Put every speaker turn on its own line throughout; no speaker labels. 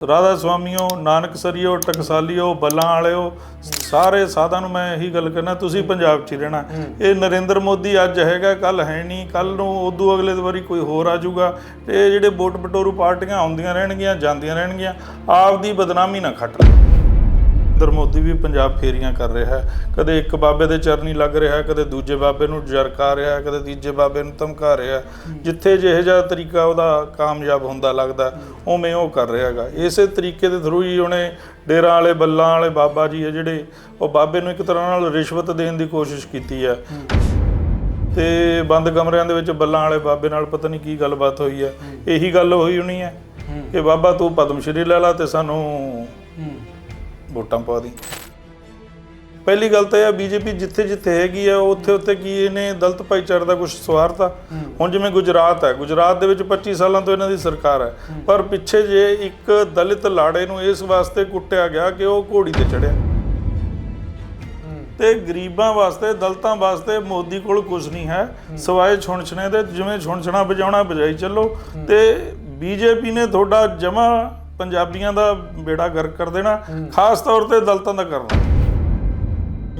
ਰਾਧਾ ਸਵਾਮੀਓ ਨਾਨਕ ਸਰੀਓ ਟਕਸਾਲੀਓ ਬੱਲਾਂ ਵਾਲਿਓ ਸਾਰੇ ਸਾਧਾਂ ਨੂੰ ਮੈਂ ਇਹੀ ਗੱਲ ਕਰਨਾ ਤੁਸੀਂ ਪੰਜਾਬ 'ਚ ਹੀ ਰਹਿਣਾ। ਇਹ ਨਰਿੰਦਰ ਮੋਦੀ ਅੱਜ ਹੈਗਾ ਕੱਲ ਹੈ ਨਹੀਂ ਕੱਲ ਨੂੰ ਉਦੋਂ ਅਗਲੇ ਵਾਰੀ ਕੋਈ ਹੋਰ ਆ ਜਾਊਗਾ ਤੇ ਇਹ ਜਿਹੜੇ ਵੋਟ ਬਟੋਰੂ ਪਾਰਟੀਆਂ ਆਉਂਦੀਆਂ ਰਹਿਣਗੀਆਂ ਜਾਂਦੀਆਂ ਰਹਿਣਗੀਆਂ ਆਪ ਦੀ ਬਦਨਾਮੀ ਨਾ ਖੱਟ ਲਓ ਨਰਿੰਦਰ ਮੋਦੀ ਵੀ ਪੰਜਾਬ ਫੇਰੀਆਂ ਕਰ ਰਿਹਾ ਹੈ। ਕਦੇ ਇੱਕ ਬਾਬੇ ਦੇ ਚਰਨੀ ਲੱਗ ਰਿਹਾ ਹੈ ਕਦੇ ਦੂਜੇ ਬਾਬੇ ਨੂੰ ਜਰਕਾ ਰਿਹਾ ਹੈ ਕਦੇ ਤੀਜੇ ਬਾਬੇ ਨੂੰ ਧਮਕਾ ਰਿਹਾ ਹੈ। ਜਿੱਥੇ ਜਿਹੇ ਜਿਹਾ ਤਰੀਕਾ ਉਹਦਾ ਕਾਮਯਾਬ ਹੁੰਦਾ ਲੱਗਦਾ ਉਵੇਂ ਉਹ ਕਰ ਰਿਹਾ ਹੈਗਾ। ਇਸੇ ਤਰੀਕੇ ਦੇ ਥਰੂ ਹੀ ਉਹਨੇ ਡੇਰਾਂ ਵਾਲੇ ਬੱਲਾਂ ਵਾਲੇ ਬਾਬਾ ਜੀ ਹੈ ਜਿਹੜੇ ਉਹ ਬਾਬੇ ਨੂੰ ਇੱਕ ਤਰ੍ਹਾਂ ਨਾਲ ਰਿਸ਼ਵਤ ਦੇਣ ਦੀ ਕੋਸ਼ਿਸ਼ ਕੀਤੀ ਹੈ। ਤੇ ਬੰਦ ਕਮਰਿਆਂ ਦੇ ਵਿੱਚ ਬੱਲਾਂ ਵਾਲੇ ਬਾਬੇ ਨਾਲ ਪਤਾ ਨਹੀਂ ਕੀ ਗੱਲਬਾਤ ਹੋਈ ਹੈ। ਇਹੀ ਗੱਲ ਹੋਈ ਹੋਣੀ ਹੈ। ਕਿ ਬਾਬਾ ਤੂੰ ਪਦਮ ਸ਼੍ਰੀ ਲੈ ਲਾ ਤੇ ਸਾਨੂੰ ਵੋਟਾਂ ਪਾ ਦੀ। ਪਹਿਲੀ ਗੱਲ ਤਾਂ ਇਹ ਆ ਬੀਜੇਪੀ ਜਿੱਥੇ ਜਿੱਥੇ ਹੈਗੀ ਆ ਉੱਥੇ ਉੱਥੇ ਕੀ ਇਹਨੇ ਦਲਿਤ ਭਾਈਚਾਰੇ ਦਾ ਕੁਝ ਸਵਾਰਤਾ। ਹੁਣ ਜਿਵੇਂ ਗੁਜਰਾਤ ਹੈ ਗੁਜਰਾਤ ਦੇ ਵਿੱਚ 25 ਸਾਲਾਂ ਤੋਂ ਇਹਨਾਂ ਦੀ ਸਰਕਾਰ ਹੈ। ਪਰ ਪਿੱਛੇ ਜੇ ਇੱਕ ਦਲਿਤ ਲਾੜੇ ਨੂੰ ਇਸ ਵਾਸਤੇ ਕੁੱਟਿਆ ਗਿਆ ਕਿ ਉਹ ਘੋੜੀ ਤੇ ਚੜਿਆ। ਤੇ ਗਰੀਬਾਂ ਵਾਸਤੇ ਦਲਤਾਂ ਵਾਸਤੇ ਮੋਦੀ ਕੋਲ ਕੁਝ ਨਹੀਂ ਹੈ। ਸਵਾਏ ਛੁਣਛਣੇ ਦੇ ਜਿਵੇਂ ਛੁਣਛਣਾ ਵਜਾਉਣਾ ਵਜਾਈ ਚੱਲੋ। ਤੇ ਬੀਜੇਪੀ ਨੇ ਤੁਹਾਡਾ ਜਮਾ ਪੰਜਾਬੀਆਂ ਦਾ ਬੇੜਾ ਗਰਕ ਕਰ ਦੇਣਾ ਖਾਸ ਤੌਰ ਤੇ ਦਲਤਾਂ ਦਾ ਕਰਨਾ।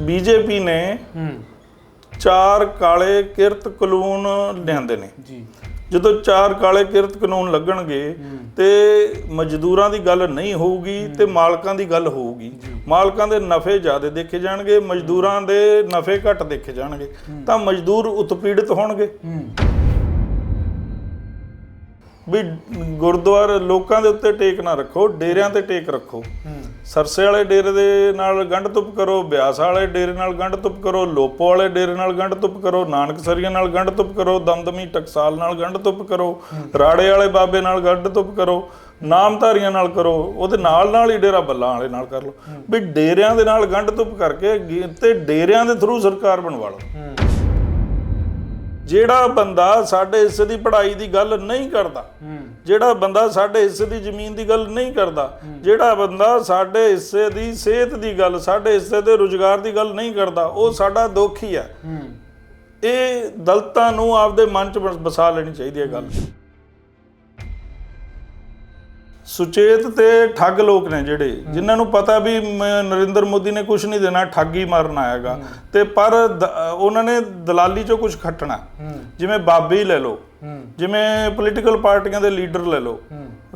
ਬੀਜੇਪੀ ਨੇ ਚਾਰ ਕਾਲੇ ਕਿਰਤ ਕਾਨੂੰਨ ਲਿਆਂਦੇ ਨੇ।
ਜੀ।
ਜਦੋਂ ਚਾਰ ਕਾਲੇ ਕਿਰਤ ਕਾਨੂੰਨ ਲੱਗਣਗੇ ਤੇ ਮਜ਼ਦੂਰਾਂ ਦੀ ਗੱਲ ਨਹੀਂ ਹੋਊਗੀ ਤੇ ਮਾਲਕਾਂ ਦੀ ਗੱਲ ਹੋਊਗੀ। ਮਾਲਕਾਂ ਦੇ ਨਫੇ ਜ਼ਿਆਦਾ ਦੇਖੇ ਜਾਣਗੇ ਮਜ਼ਦੂਰਾਂ ਦੇ ਨਫੇ ਘੱਟ ਦੇਖੇ ਜਾਣਗੇ। ਤਾਂ ਮਜ਼ਦੂਰ ਉਤਪੀੜਿਤ ਹੋਣਗੇ। ਵੀ ਗੁਰਦੁਆਰੇ ਲੋਕਾਂ ਦੇ ਉੱਤੇ ਟੇਕ ਨਾ ਰੱਖੋ ਡੇਰਿਆਂ ਤੇ ਟੇਕ ਰੱਖੋ। ਸਰਸੇ ਵਾਲੇ ਡੇਰੇ ਦੇ ਨਾਲ ਗੰਢ ਤੁਪ ਕਰੋ ਬਿਆਸ ਵਾਲੇ ਡੇਰੇ ਨਾਲ ਗੰਢ ਤੁਪ ਕਰੋ ਲੋਪੋ ਵਾਲੇ ਡੇਰੇ ਨਾਲ ਗੰਢ ਤੁਪ ਕਰੋ ਨਾਨਕਸਰੀਆਂ ਨਾਲ ਗੰਢ ਤੁਪ ਕਰੋ ਦਮਦਮੀ ਟਕਸਾਲ ਨਾਲ ਗੰਢ ਤੁਪ ਕਰੋ ਰਾੜੇ ਵਾਲੇ ਬਾਬੇ ਨਾਲ ਗੰਢ ਤੁਪ ਕਰੋ ਨਾਮਧਾਰੀਆਂ ਨਾਲ ਕਰੋ ਉਹਦੇ ਨਾਲ ਨਾਲ ਹੀ ਡੇਰਾ ਬੱਲਾਂ ਵਾਲੇ ਨਾਲ ਕਰ ਲਓ। ਵੀ ਡੇਰਿਆਂ ਦੇ ਨਾਲ ਗੰਢ ਤੁਪ ਕਰਕੇ ਤੇ ਡੇਰਿਆਂ ਦੇ ਥਰੂ ਸਰਕਾਰ ਬਣਵਾ ਲਓ। ਜਿਹੜਾ ਬੰਦਾ ਸਾਡੇ ਹਿੱਸੇ ਦੀ ਪੜ੍ਹਾਈ ਦੀ ਗੱਲ ਨਹੀਂ ਕਰਦਾ ਜਿਹੜਾ ਬੰਦਾ ਸਾਡੇ ਹਿੱਸੇ ਦੀ ਜ਼ਮੀਨ ਦੀ ਗੱਲ ਨਹੀਂ ਕਰਦਾ ਜਿਹੜਾ ਬੰਦਾ ਸਾਡੇ ਹਿੱਸੇ ਦੀ ਸਿਹਤ ਦੀ ਗੱਲ ਸਾਡੇ ਹਿੱਸੇ ਦੇ ਰੁਜ਼ਗਾਰ ਦੀ ਗੱਲ ਨਹੀਂ ਕਰਦਾ ਉਹ ਸਾਡਾ ਦੋਖੀ ਹੈ ਇਹ ਦਲਤਾਂ ਨੂੰ ਆਪਦੇ ਮਨ 'ਚ ਵਸਾ ਲੈਣੀ ਚਾਹੀਦੀ ਹੈ ਗੱਲ। ਸੁਚੇਤ ਤੇ ਠੱਗ ਲੋਕ ਨੇ ਜਿਹੜੇ ਜਿਨ੍ਹਾਂ ਨੂੰ ਪਤਾ ਵੀ ਨਰਿੰਦਰ ਮੋਦੀ ਨੇ ਕੁਝ ਨਹੀਂ ਦੇਣਾ ਠੱਗ ਮਾਰਨ ਆਏਗਾ ਤੇ ਪਰ ਉਹਨਾਂ ਨੇ ਦਲਾਲੀ 'ਚੋਂ ਕੁਝ ਖੱਟਣਾ। ਜਿਵੇਂ ਬਾਬੇ ਲੈ ਲਓ। ਜਿਵੇਂ ਪੋਲੀਟੀਕਲ ਪਾਰਟੀਆਂ ਦੇ ਲੀਡਰ ਲੈ ਲਓ।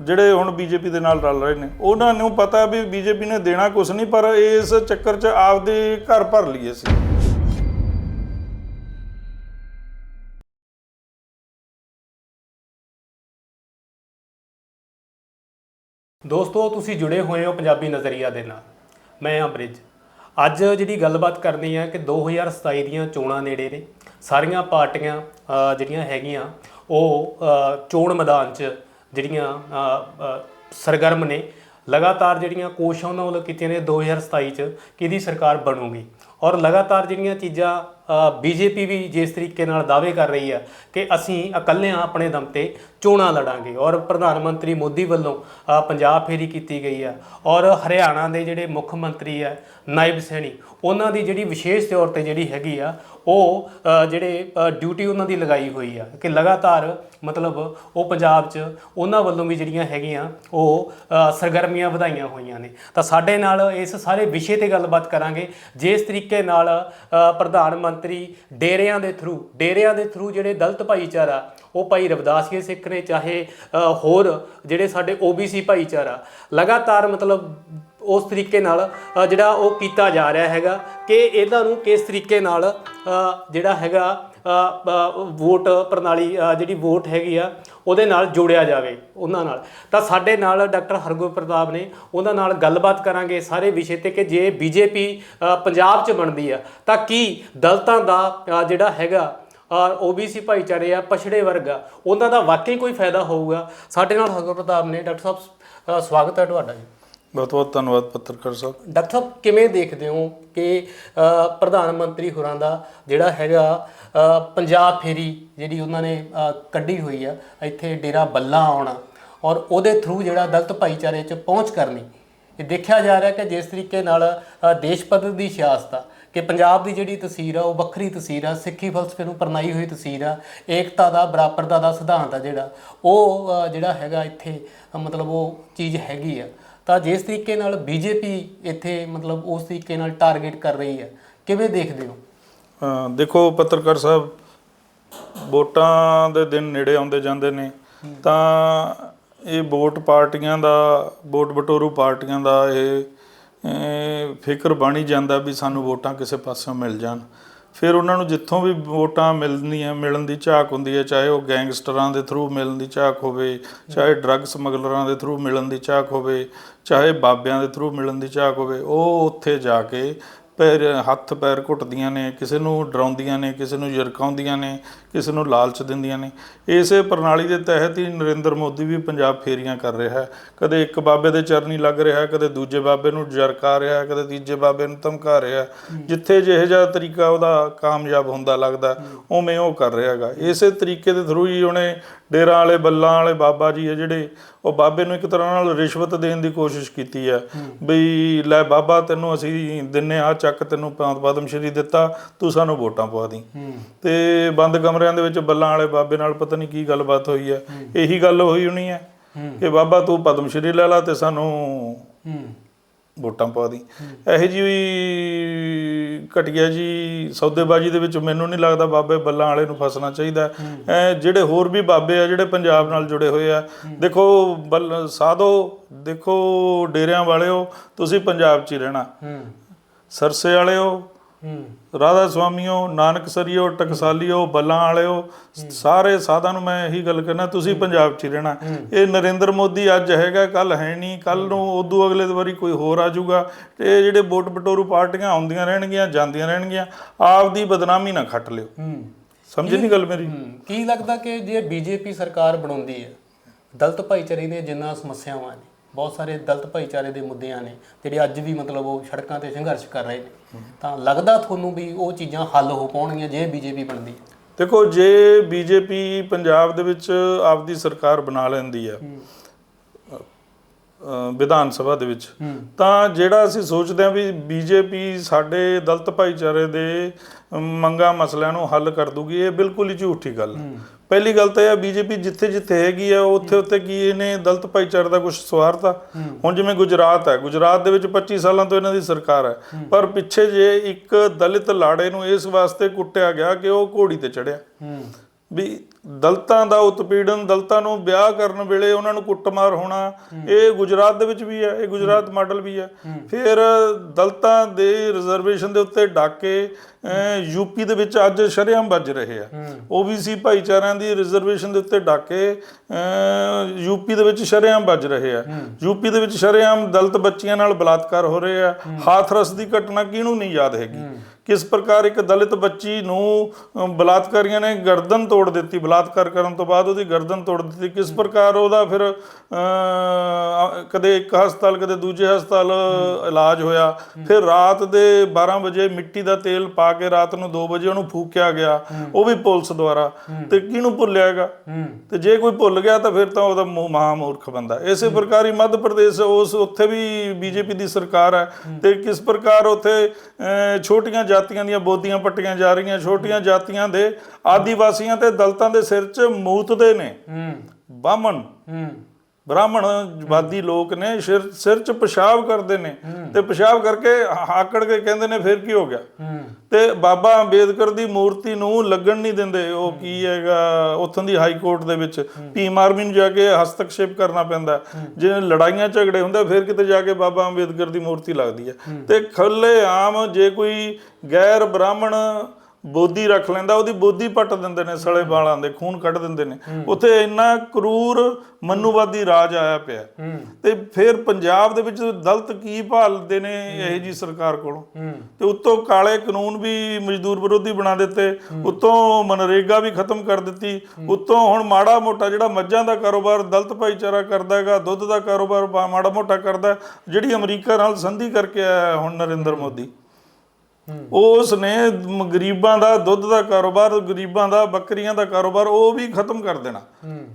ਜਿਹੜੇ ਹੁਣ ਬੀਜੇਪੀ ਦੇ ਨਾਲ ਰਲ ਰਹੇ ਨੇ ਉਹਨਾਂ ਨੂੰ ਪਤਾ ਵੀ ਬੀਜੇਪੀ ਨੇ ਦੇਣਾ ਕੁਝ ਨਹੀਂ ਪਰ ਇਸ ਚੱਕਰ 'ਚ ਆਪਦੇ ਘਰ ਭਰ ਲਈਏ ਸੀ
ਦੋਸਤੋ, ਤੁਸੀਂ ਜੁੜੇ ਹੋਏ ਹੋ ਪੰਜਾਬੀ ਨਜ਼ਰੀਆ ਦੇ ਨਾਲ। ਮੈਂ ਅੰਬਰਿਜ ਅੱਜ ਜਿਹੜੀ ਗੱਲਬਾਤ ਕਰਨੀ ਹੈ ਕਿ 2027 ਦੀਆਂ ਚੋਣਾਂ ਨੇੜੇ ਨੇ। ਸਾਰੀਆਂ ਪਾਰਟੀਆਂ ਜਿਹੜੀਆਂ ਹੈਗੀਆਂ, ਉਹ ਚੋਣ ਮੈਦਾਨ 'ਚ ਜਿਹੜੀਆਂ ਸਰਗਰਮ ਨੇ। ਲਗਾਤਾਰ ਜਿਹੜੀਆਂ ਕੋਸ਼ਿਸ਼ਾਂ ਉਹਨਾਂ ਵੱਲੋਂ ਕੀਤੀਆਂ ਨੇ 2027 'ਚ, ਕਿਹਦੀ ਸਰਕਾਰ ਬਣੂਗੀ? ਔਰ ਲਗਾਤਾਰ ਜਿਹੜੀਆਂ ਚੀਜ਼ਾਂ ਬੀਜੇਪੀ ਵੀ ਜਿਸ ਤਰੀਕੇ ਨਾਲ ਦਾਅਵੇ ਕਰ ਰਹੀ ਹੈ ਕਿ ਅਸੀਂ ਇਕੱਲਿਆਂ ਆਪਣੇ ਦਮ ਤੇ ਚੋਣਾਂ ਲੜਾਂਗੇ ਔਰ ਪ੍ਰਧਾਨ ਮੰਤਰੀ ਮੋਦੀ ਵੱਲੋਂ ਪੰਜਾਬ ਫੇਰੀ ਕੀਤੀ ਗਈ ਹੈ ਔਰ ਹਰਿਆਣਾ ਦੇ ਜਿਹੜੇ ਮੁੱਖ ਮੰਤਰੀ ਹੈ ਨਾਇਬ ਸੈਣੀ, ਉਹਨਾਂ ਦੀ ਜਿਹੜੀ ਵਿਸ਼ੇਸ਼ ਤੌਰ ਤੇ ਜਿਹੜੀ ਹੈਗੀ ਆ, ਉਹ ਜਿਹੜੇ ਡਿਊਟੀ ਉਹਨਾਂ ਦੀ ਲਗਾਈ ਹੋਈ ਆ ਕਿ ਲਗਾਤਾਰ ਮਤਲਬ ਉਹ ਪੰਜਾਬ 'ਚ ਉਹਨਾਂ ਵੱਲੋਂ ਵੀ ਜਿਹੜੀਆਂ ਹੈਗੀਆਂ, ਉਹ ਸਰਗਰਮੀਆਂ ਵਧਾਈਆਂ ਹੋਈਆਂ ਨੇ। ਤਾਂ ਸਾਡੇ ਨਾਲ ਇਸ ਸਾਰੇ ਵਿਸ਼ੇ ਤੇ ਗੱਲਬਾਤ ਕਰਾਂਗੇ। ਜਿਸ ਤਰੀਕੇ ਤਰੀਕੇ ਨਾਲ ਪ੍ਰਧਾਨ ਮੰਤਰੀ ਡੇਰਿਆਂ ਦੇ ਥਰੂ ਡੇਰਿਆਂ ਦੇ ਥਰੂ ਜਿਹੜੇ ਦਲਤ ਭਾਈਚਾਰਾ, ਉਹ ਭਾਈ ਰਵਿਦਾਸੀਏ ਸਿੱਖ ਨੇ ਚਾਹੇ ਹੋਰ ਜਿਹੜੇ ਸਾਡੇ ਓਬੀਸੀ ਭਾਈਚਾਰਾ, ਲਗਾਤਾਰ ਮਤਲਬ ਉਸ ਤਰੀਕੇ ਨਾਲ ਜਿਹੜਾ ਉਹ ਕੀਤਾ ਜਾ ਰਿਹਾ ਹੈਗਾ ਕਿ ਇਹਨਾਂ ਨੂੰ ਕਿਸ ਤਰੀਕੇ ਨਾਲ ਜਿਹੜਾ ਹੈਗਾ ਵੋਟ ਪ੍ਰਣਾਲੀ ਜਿਹੜੀ ਵੋਟ ਹੈਗੀ ਆ, ਉਹਦੇ ਨਾਲ ਜੋੜਿਆ ਜਾਵੇ, ਉਹਨਾਂ ਨਾਲ। ਤਾਂ ਸਾਡੇ ਨਾਲ ਡਾਕਟਰ ਹਰਗੋਬਿੰਦ ਪ੍ਰਤਾਪ ਨੇ ਉਹਨਾਂ ਨਾਲ ਗੱਲਬਾਤ ਕਰਾਂਗੇ ਸਾਰੇ ਵਿਸ਼ੇ ਤੇ ਕਿ ਜੇ ਬੀਜੇਪੀ ਪੰਜਾਬ 'ਚ ਬਣਦੀ ਆ, ਤਾਂ ਕੀ ਦਲਤਾਂ ਦਾ ਜਿਹੜਾ ਹੈਗਾ ਔਰ ਓਬੀਸੀ ਭਾਈਚਾਰੇ ਆ, ਪਛੜੇ ਵਰਗ ਆ, ਉਹਨਾਂ ਦਾ ਵਾਕਈ ਕੋਈ ਫਾਇਦਾ ਹੋਊਗਾ? ਸਾਡੇ ਨਾਲ ਹਰਗੋਬਿੰਦ ਪ੍ਰਤਾਪ ਨੇ, ਡਾਕਟਰ ਸਾਹਿਬ ਸਵਾਗਤ ਹੈ ਤੁਹਾਡਾ ਜੀ।
ਬਹੁਤ ਬਹੁਤ ਧੰਨਵਾਦ ਪੱਤਰਕਾਰ ਸਾਹਿਬ।
ਡਾਕਟਰ ਸਾਹਿਬ, ਕਿਵੇਂ ਦੇਖਦੇ ਹੋ ਕਿ ਪ੍ਰਧਾਨ ਮੰਤਰੀ ਹੋਰਾਂ ਦਾ ਜਿਹੜਾ ਹੈਗਾ ਪੰਜਾਬ ਫੇਰੀ ਜਿਹੜੀ ਉਹਨਾਂ ਨੇ ਕੱਢੀ ਹੋਈ ਆ, ਇੱਥੇ ਡੇਰਾ ਬੱਲਾ ਆਉਣਾ ਔਰ ਉਹਦੇ ਥਰੂ ਜਿਹੜਾ ਦਲਤ ਭਾਈਚਾਰੇ 'ਚ ਪਹੁੰਚ ਕਰਨੀ, ਇਹ ਦੇਖਿਆ ਜਾ ਰਿਹਾ ਕਿ ਜਿਸ ਤਰੀਕੇ ਨਾਲ ਦੇਸ਼ ਪੱਧਰ ਦੀ ਸਿਆਸਤ ਆ, ਕਿ ਪੰਜਾਬ ਦੀ ਜਿਹੜੀ ਤਸਵੀਰ ਆ, ਉਹ ਵੱਖਰੀ ਤਸਵੀਰ ਆ, ਸਿੱਖੀ ਫਲਸਫੇ ਨੂੰ ਪਰਨਾਈ ਹੋਈ ਤਸਵੀਰ ਆ, ਏਕਤਾ ਦਾ, ਬਰਾਬਰਤਾ ਦਾ ਸਿਧਾਂਤ ਆ ਜਿਹੜਾ, ਉਹ ਜਿਹੜਾ ਹੈਗਾ ਇੱਥੇ ਮਤਲਬ ਉਹ ਚੀਜ਼ ਹੈਗੀ ਆ। ਤਾਂ ਜਿਸ ਤਰੀਕੇ ਨਾਲ ਬੀਜੇਪੀ ਇੱਥੇ ਮਤਲਬ ਉਸ ਤਰੀਕੇ ਨਾਲ ਟਾਰਗੇਟ ਕਰ ਰਹੀ ਹੈ, ਕਿਵੇਂ ਦੇਖਦੇ ਹੋ?
ਦੇਖੋ ਪੱਤਰਕਾਰ ਸਾਹਿਬ, ਵੋਟਾਂ ਦੇ ਦਿਨ ਨੇੜੇ ਆਉਂਦੇ ਜਾਂਦੇ ਨੇ, ਤਾਂ ਇਹ ਵੋਟ ਪਾਰਟੀਆਂ ਦਾ, ਵੋਟ ਬਟੋਰੂ ਪਾਰਟੀਆਂ ਦਾ ਇਹ ਫਿਕਰ ਬਣ ਹੀ ਜਾਂਦਾ ਵੀ ਸਾਨੂੰ ਵੋਟਾਂ ਕਿਸੇ ਪਾਸਿਓਂ ਮਿਲ ਜਾਣ। ਫਿਰ ਉਹਨਾਂ ਨੂੰ ਜਿੱਥੋਂ ਵੀ ਵੋਟਾਂ ਮਿਲਦੀਆਂ ਮਿਲਣ ਦੀ ਝਾਕ ਹੁੰਦੀ ਹੈ, ਚਾਹੇ ਉਹ ਗੈਂਗਸਟਰਾਂ ਦੇ ਥਰੂ ਮਿਲਣ ਦੀ ਝਾਕ ਹੋਵੇ, ਚਾਹੇ ਡਰੱਗ ਸਮਗਲਰਾਂ ਦੇ ਥਰੂ ਮਿਲਣ ਦੀ ਝਾਕ ਹੋਵੇ ਚਾਹੇ ਬਾਬਿਆਂ ਦੇ ਥਰੂ ਮਿਲਣ ਦੀ ਚਾਹ ਹੋਵੇ, ਉਹ ਉੱਥੇ ਜਾ ਕੇ ਪੈਰ, ਹੱਥ ਪੈਰ ਘੁੱਟਦੀਆਂ ਨੇ, ਕਿਸੇ ਨੂੰ ਡਰਾਉਂਦੀਆਂ ਨੇ, ਕਿਸੇ ਨੂੰ ਯਰਕਾਉਂਦੀਆਂ ਨੇ ਕਿਸੇ ਨੂੰ ਲਾਲਚ ਦਿੰਦੀਆਂ ਨੇ। ਇਸੇ ਪ੍ਰਣਾਲੀ ਦੇ ਤਹਿਤ ਹੀ ਨਰਿੰਦਰ ਮੋਦੀ ਵੀ ਪੰਜਾਬ ਫੇਰੀਆਂ ਕਰ ਰਿਹਾ ਹੈ। ਕਦੇ ਇੱਕ ਬਾਬੇ ਦੇ ਚਰਨੀ ਲੱਗ ਰਿਹਾ ਕਦੇ ਦੂਜੇ ਬਾਬੇ ਨੂੰ ਜਰਕਾ ਰਿਹਾ ਹੈ ਕਦੇ ਤੀਜੇ ਬਾਬੇ ਨੂੰ ਧਮਕਾ ਰਿਹਾ। ਜਿੱਥੇ ਜਿਹੇ ਜਿਹਾ ਤਰੀਕਾ ਉਹਦਾ ਕਾਮਯਾਬ ਹੁੰਦਾ ਲੱਗਦਾ ਉਵੇਂ ਉਹ ਕਰ ਰਿਹਾ ਹੈਗਾ। ਇਸੇ ਤਰੀਕੇ ਦੇ ਥਰੂ ਹੀ ਉਹਨੇ ਡੇਰਾਂ ਵਾਲੇ ਬੱਲਾਂ ਵਾਲੇ ਬਾਬਾ ਜੀ ਹੈ ਜਿਹੜੇ ਉਹ ਬਾਬੇ ਨੂੰ ਇੱਕ ਤਰ੍ਹਾਂ ਨਾਲ ਰਿਸ਼ਵਤ ਦੇਣ ਦੀ ਕੋਸ਼ਿਸ਼ ਕੀਤੀ ਹੈ। ਬਈ ਲੈ ਬਾਬਾ ਤੈਨੂੰ ਅਸੀਂ ਦਿੰਨੇ ਆ ਚੱਕ ਤੈਨੂੰ ਪਦਮ ਸ਼੍ਰੀ ਦਿੱਤਾ ਤੂੰ ਸਾਨੂੰ ਵੋਟਾਂ ਪਵਾ ਦੀ। ਤੇ ਬੰਦ ਕਮਰਿਆਂ ਦੇ ਵਿੱਚ ਬੱਲਾਂ ਵਾਲੇ ਬਾਬੇ ਨਾਲ ਪਤਾ ਨਹੀਂ ਕੀ ਗੱਲਬਾਤ ਹੋਈ ਹੈ ਇਹੀ ਗੱਲ ਹੋਈ ਹੋਣੀ ਹੈ ਕਿ ਬਾਬਾ ਤੂੰ ਪਦਮ ਸ਼੍ਰੀ ਲੈ ਲਾ ਤੇ ਸਾਨੂੰ ਵੋਟਾਂ ਪਾ ਦੀ। ਇਹੋ ਜੀ ਵੀ ਘਟਿਆ ਜੀ ਸੌਦੇਬਾਜ਼ੀ ਦੇ ਵਿੱਚ ਮੈਨੂੰ ਨਹੀਂ ਲੱਗਦਾ ਬਾਬੇ ਬੱਲਾਂ ਵਾਲੇ ਨੂੰ ਫਸਣਾ ਚਾਹੀਦਾ। ਐ ਜਿਹੜੇ ਹੋਰ ਵੀ ਬਾਬੇ ਆ ਜਿਹੜੇ ਪੰਜਾਬ ਨਾਲ ਜੁੜੇ ਹੋਏ ਆ ਦੇਖੋ ਬੱਲ- ਸਾਧੋ ਦੇਖੋ ਡੇਰਿਆਂ ਵਾਲਿਓ ਤੁਸੀਂ ਪੰਜਾਬ 'ਚ ਹੀ ਰਹਿਣਾ। ਸਰਸੇ ਵਾਲਿਓ ਰਾਧਾ ਸੁਆਮੀਓ ਨਾਨਕ ਸਰੀਓ ਟਕਸਾਲੀਓ ਬੱਲਾਂ ਵਾਲਿਓ ਸਾਰੇ ਸਾਧਾਂ ਨੂੰ ਮੈਂ ਇਹੀ ਗੱਲ ਕਰਨਾ ਤੁਸੀਂ ਪੰਜਾਬ 'ਚ ਹੀ ਰਹਿਣਾ। ਇਹ ਨਰਿੰਦਰ ਮੋਦੀ ਅੱਜ ਹੈਗਾ ਕੱਲ ਹੈ ਨਹੀਂ ਕੱਲ ਨੂੰ ਉਦੋਂ ਅਗਲੇ ਵਾਰੀ ਕੋਈ ਹੋਰ ਆ ਜਾਊਗਾ। ਤੇ ਇਹ ਜਿਹੜੇ ਵੋਟ ਬਟੋਰੂ ਪਾਰਟੀਆਂ ਆਉਂਦੀਆਂ ਰਹਿਣਗੀਆਂ ਜਾਂਦੀਆਂ ਰਹਿਣਗੀਆਂ ਆਪਦੀ ਬਦਨਾਮੀ ਨਾ ਖੱਟ ਲਿਓ।
ਹੂੰ।
ਸਮਝੀ ਨਹੀਂ ਗੱਲ ਮੇਰੀ?
ਕੀ ਲੱਗਦਾ ਕਿ ਜੇ ਬੀਜੇਪੀ ਸਰਕਾਰ ਬਣਾਉਂਦੀ ਹੈ ਦਲਿਤ ਭਾਈਚਾਰੇ ਦੀਆਂ ਜਿੰਨਾ ਸਮੱਸਿਆਵਾਂ ਨੇ ਬਹੁਤ ਸਾਰੇ ਦਲਿਤ ਭਾਈਚਾਰੇ ਦੇ ਮੁੱਦਿਆਂ ਨੇ ਜਿਹੜੇ ਅੱਜ ਵੀ ਮਤਲਬ ਉਹ ਸੜਕਾਂ ਤੇ ਸੰਘਰਸ਼ ਕਰ ਰਹੇ ਨੇ। ਤਾਂ ਲੱਗਦਾ ਤੁਹਾਨੂੰ ਵੀ ਉਹ ਚੀਜ਼ਾਂ ਹੱਲ ਹੋ ਪਾਉਣਗੀਆਂ ਜੇ ਬੀਜੇਪੀ ਬਣਦੀ?
ਦੇਖੋ ਜੇ ਬੀਜੇਪੀ ਪੰਜਾਬ ਦੇ ਵਿੱਚ ਆਪਦੀ ਸਰਕਾਰ ਬਣਾ ਲੈਂਦੀ ਹੈ। ਵਿਧਾਨ ਸਭਾ ਦੇ ਵਿੱਚ ਤਾਂ ਜਿਹੜਾ ਅਸੀਂ ਸੋਚਦੇ ਹਾਂ ਵੀ ਬੀਜੇਪੀ ਸਾਡੇ ਦਲਿਤ ਭਾਈਚਾਰੇ ਦੇ ਮੰਗਾ ਮਸਲਿਆਂ ਨੂੰ ਹੱਲ ਕਰ ਦੂਗੀ ਇਹ ਬਿਲਕੁਲ ਹੀ ਝੂਠੀ ਗੱਲ ਹੈ। ਪਹਿਲੀ ਗੱਲ ਤਾਂ ਇਹ ਬੀਜੇਪੀ ਜਿੱਥੇ ਜਿੱਥੇ ਹੈਗੀ ਆ ਉੱਥੇ ਉੱਥੇ ਕੀ ਇਹਨੇ ਦਲਿਤ ਭਾਈਚਾਰੇ ਦਾ ਕੁਝ ਸਵਾਰਤਾ। ਹੁਣ ਜਿਵੇਂ ਗੁਜਰਾਤ ਹੈ ਗੁਜਰਾਤ ਦੇ ਵਿੱਚ 25 ਸਾਲਾਂ ਤੋਂ ਇਹਨਾਂ ਦੀ ਸਰਕਾਰ ਹੈ। ਪਰ ਪਿੱਛੇ ਜੇ ਇੱਕ ਦਲਿਤ ਲਾੜੇ ਨੂੰ ਇਸ ਵਾਸਤੇ ਕੁੱਟਿਆ ਗਿਆ ਕਿ ਉਹ ਘੋੜੀ ਤੇ ਚੜਿਆ ਵੀ ਦਲਤਾਂ ਦਾ ਉਤਪੀੜਨ ਦਲਤਾਂ ਨੂੰ ਵਿਆਹ ਕਰਨ ਵੇਲੇ ਉਹਨਾਂ ਨੂੰ ਕੁੱਟਮਾਰ ਹੋਣਾ ਇਹ ਗੁਜਰਾਤ ਦੇ ਵਿੱਚ ਵੀ ਹੈ ਇਹ ਗੁਜਰਾਤ ਮਾਡਲ ਵੀ ਹੈ। ਫਿਰ ਦਲਤਾਂ ਦੇ ਰਿਜ਼ਰਵੇਸ਼ਨ ਦੇ ਉੱਤੇ ਡਾਕੇ ਯੂਪੀ ਦੇ ਵਿੱਚ ਅੱਜ ਸ਼ਰੇਆਮ ਵੱਜ ਰਹੇ ਆ। ਓਬੀਸੀ ਭਾਈਚਾਰਿਆਂ ਦੀ ਰਿਜ਼ਰਵੇਸ਼ਨ ਦੇ ਉੱਤੇ ਡਾਕੇ ਯੂਪੀ ਦੇ ਵਿੱਚ ਸ਼ਰੇਆਮ ਵੱਜ ਰਹੇ ਆ। ਯੂਪੀ ਦੇ ਵਿੱਚ ਸ਼ਰੇਆਮ ਦਲਿਤ ਬੱਚੀਆਂ ਨਾਲ ਬਲਾਤਕਾਰ ਹੋ ਰਹੇ ਆ। ਹਾਥਰਸ ਦੀ ਘਟਨਾ ਕਿਹਨੂੰ ਨਹੀਂ ਯਾਦ ਹੈਗੀ? ਕਿਸ ਪ੍ਰਕਾਰ ਇੱਕ ਦਲਿਤ ਬੱਚੀ ਨੂੰ ਬਲਾਤਕਾਰੀਆਂ ਨੇ ਗਰਦਨ ਤੋੜ ਦਿੱਤੀ ਬਲਾਤਕਾਰ ਕਰਨ ਤੋਂ ਬਾਅਦ ਉਹਦੀ ਗਰਦਨ ਤੋੜ ਦਿੱਤੀ ਕਿਸ ਪ੍ਰਕਾਰ ਉਹਦਾ ਫਿਰ ਕਦੇ ਇੱਕ ਹਸਪਤਾਲ, ਕਦੇ ਦੂਜੇ ਹਸਪਤਾਲ ਇਲਾਜ ਹੋਇਆ। ਫਿਰ ਰਾਤ ਦੇ 12 ਵਜੇ ਮਿੱਟੀ ਦਾ ਤੇਲ ਪਾ ਕੇ ਰਾਤ ਨੂੰ 2 ਵਜੇ ਉਹਨੂੰ ਫੂਕਿਆ ਗਿਆ। ਉਹ ਵੀ ਪੁਲਿਸ ਦੁਆਰਾ। ਤੇ ਕਿਹਨੂੰ ਭੁੱਲਿਆ ਤੇ ਜੇ ਕੋਈ ਭੁੱਲ ਗਿਆ ਤਾਂ ਫਿਰ ਤਾਂ ਉਹਦਾ ਮੂ- ਬੰਦਾ। ਇਸੇ ਪ੍ਰਕਾਰ ਹੀ ਮੱਧ ਪ੍ਰਦੇਸ਼ ਉਸ, ਉੱਥੇ ਵੀ ਬੀਜੇਪੀ ਦੀ ਸਰਕਾਰ ਹੈ। ਤੇ ਕਿਸ ਪ੍ਰਕਾਰ ਉੱਥੇ ਛੋਟੀਆਂ ਜਾਤੀਆਂ ਦੀਆਂ ਬੋਦੀਆਂ ਪੱਟੀਆਂ ਜਾ ਰਹੀਆਂ। ਛੋਟੀਆਂ ਜਾਤੀਆਂ ਦੇ ਆਦੀਵਾਸੀਆਂ ਤੇ ਦਲਤਾਂ ਦੇ ਸਿਰ 'ਚ ਮੂਤਦੇ ਨੇ।
ਹੂੰ।
ਬਾਹਮਣ।
ਹੂੰ।
ਬ੍ਰਾਹਮਣਵਾਦੀ ਲੋਕ ਨੇ ਸਿਰ ਸਿਰ 'ਚ ਪਿਸ਼ਾਬ ਕਰਦੇ ਨੇ। ਤੇ ਪਿਸ਼ਾਬ ਕਰਕੇ ਆਕੜ ਕੇ ਕਹਿੰਦੇ ਨੇ ਫਿਰ ਕੀ ਹੋ ਗਿਆ? ਤੇ ਬਾਬਾ ਅੰਬੇਦਕਰ ਦੀ ਮੂਰਤੀ ਨੂੰ ਲੱਗਣ ਨਹੀਂ ਦਿੰਦੇ। ਉਹ ਕੀ ਹੈਗਾ ਉੱਥੋਂ ਦੀ ਹਾਈ ਕੋਰਟ ਦੇ ਵਿੱਚ ਭੀਮ ਆਰਮੀ ਨੂੰ ਜਾ ਕੇ ਹਸਤਕਸ਼ੇਪ ਕਰਨਾ ਪੈਂਦਾ। ਜੇ ਲੜਾਈਆਂ ਝਗੜੇ ਹੁੰਦੇ ਫਿਰ ਕਿਤੇ ਜਾ ਕੇ ਬਾਬਾ ਅੰਬੇਦਕਰ ਦੀ ਮੂਰਤੀ ਲੱਗਦੀ ਹੈ। ਤੇ ਖੁੱਲੇ ਆਮ ਜੇ ਕੋਈ ਗੈਰ ਬ੍ਰਾਹਮਣ ਬੋਦੀ ਰੱਖ ਲੈਂਦਾ, ਉਹਦੀ ਬੋਧੀ ਪੱਟ ਦਿੰਦੇ ਨੇ ਸਲੇ ਵਾਲਾਂ ਦੇ, ਖੂਨ ਕੱਢ ਦਿੰਦੇ ਨੇ। ਉੱਥੇ ਇੰਨਾ ਕਰੂਰ ਮਨੁਵਾਦੀ ਰਾਜ ਆਇਆ ਪਿਆ। ਤੇ ਫਿਰ ਪੰਜਾਬ ਦੇ ਵਿੱਚ ਦਲਤ ਕੀ ਭਾਲਦੇ ਨੇ ਇਹ ਜੀ ਸਰਕਾਰ ਕੋਲੋਂ? ਤੇ ਉੱਤੋਂ ਕਾਲੇ ਕਾਨੂੰਨ ਵੀ ਮਜ਼ਦੂਰ ਵਿਰੋਧੀ ਬਣਾ ਦਿੱਤੇ, ਉੱਤੋਂ ਮਨਰੇਗਾ ਵੀ ਖਤਮ ਕਰ ਦਿੱਤੀ, ਉੱਤੋਂ ਹੁਣ ਮਾੜਾ ਮੋਟਾ ਜਿਹੜਾ ਮੱਝਾਂ ਦਾ ਕਾਰੋਬਾਰ ਦਲਤ ਭਾਈਚਾਰਾ ਕਰਦਾ ਹੈਗਾ, ਦੁੱਧ ਦਾ ਕਾਰੋਬਾਰ ਮਾੜਾ ਮੋਟਾ ਕਰਦਾ, ਜਿਹੜੀ ਅਮਰੀਕਾ ਨਾਲ ਸੰਧੀ ਕਰਕੇ ਆਇਆ ਹੁਣ ਨਰਿੰਦਰ ਮੋਦੀ। ਉਸ ਨੇ ਮ- ਗਰੀਬਾਂ ਦਾ ਦੁੱਧ ਦਾ ਕਾਰੋਬਾਰ, ਗਰੀਬਾਂ ਦਾ, ਬੱਕਰੀਆਂ ਦਾ ਕਾਰੋਬਾਰ ਉਹ ਵੀ ਖਤਮ ਕਰ ਦੇਣਾ।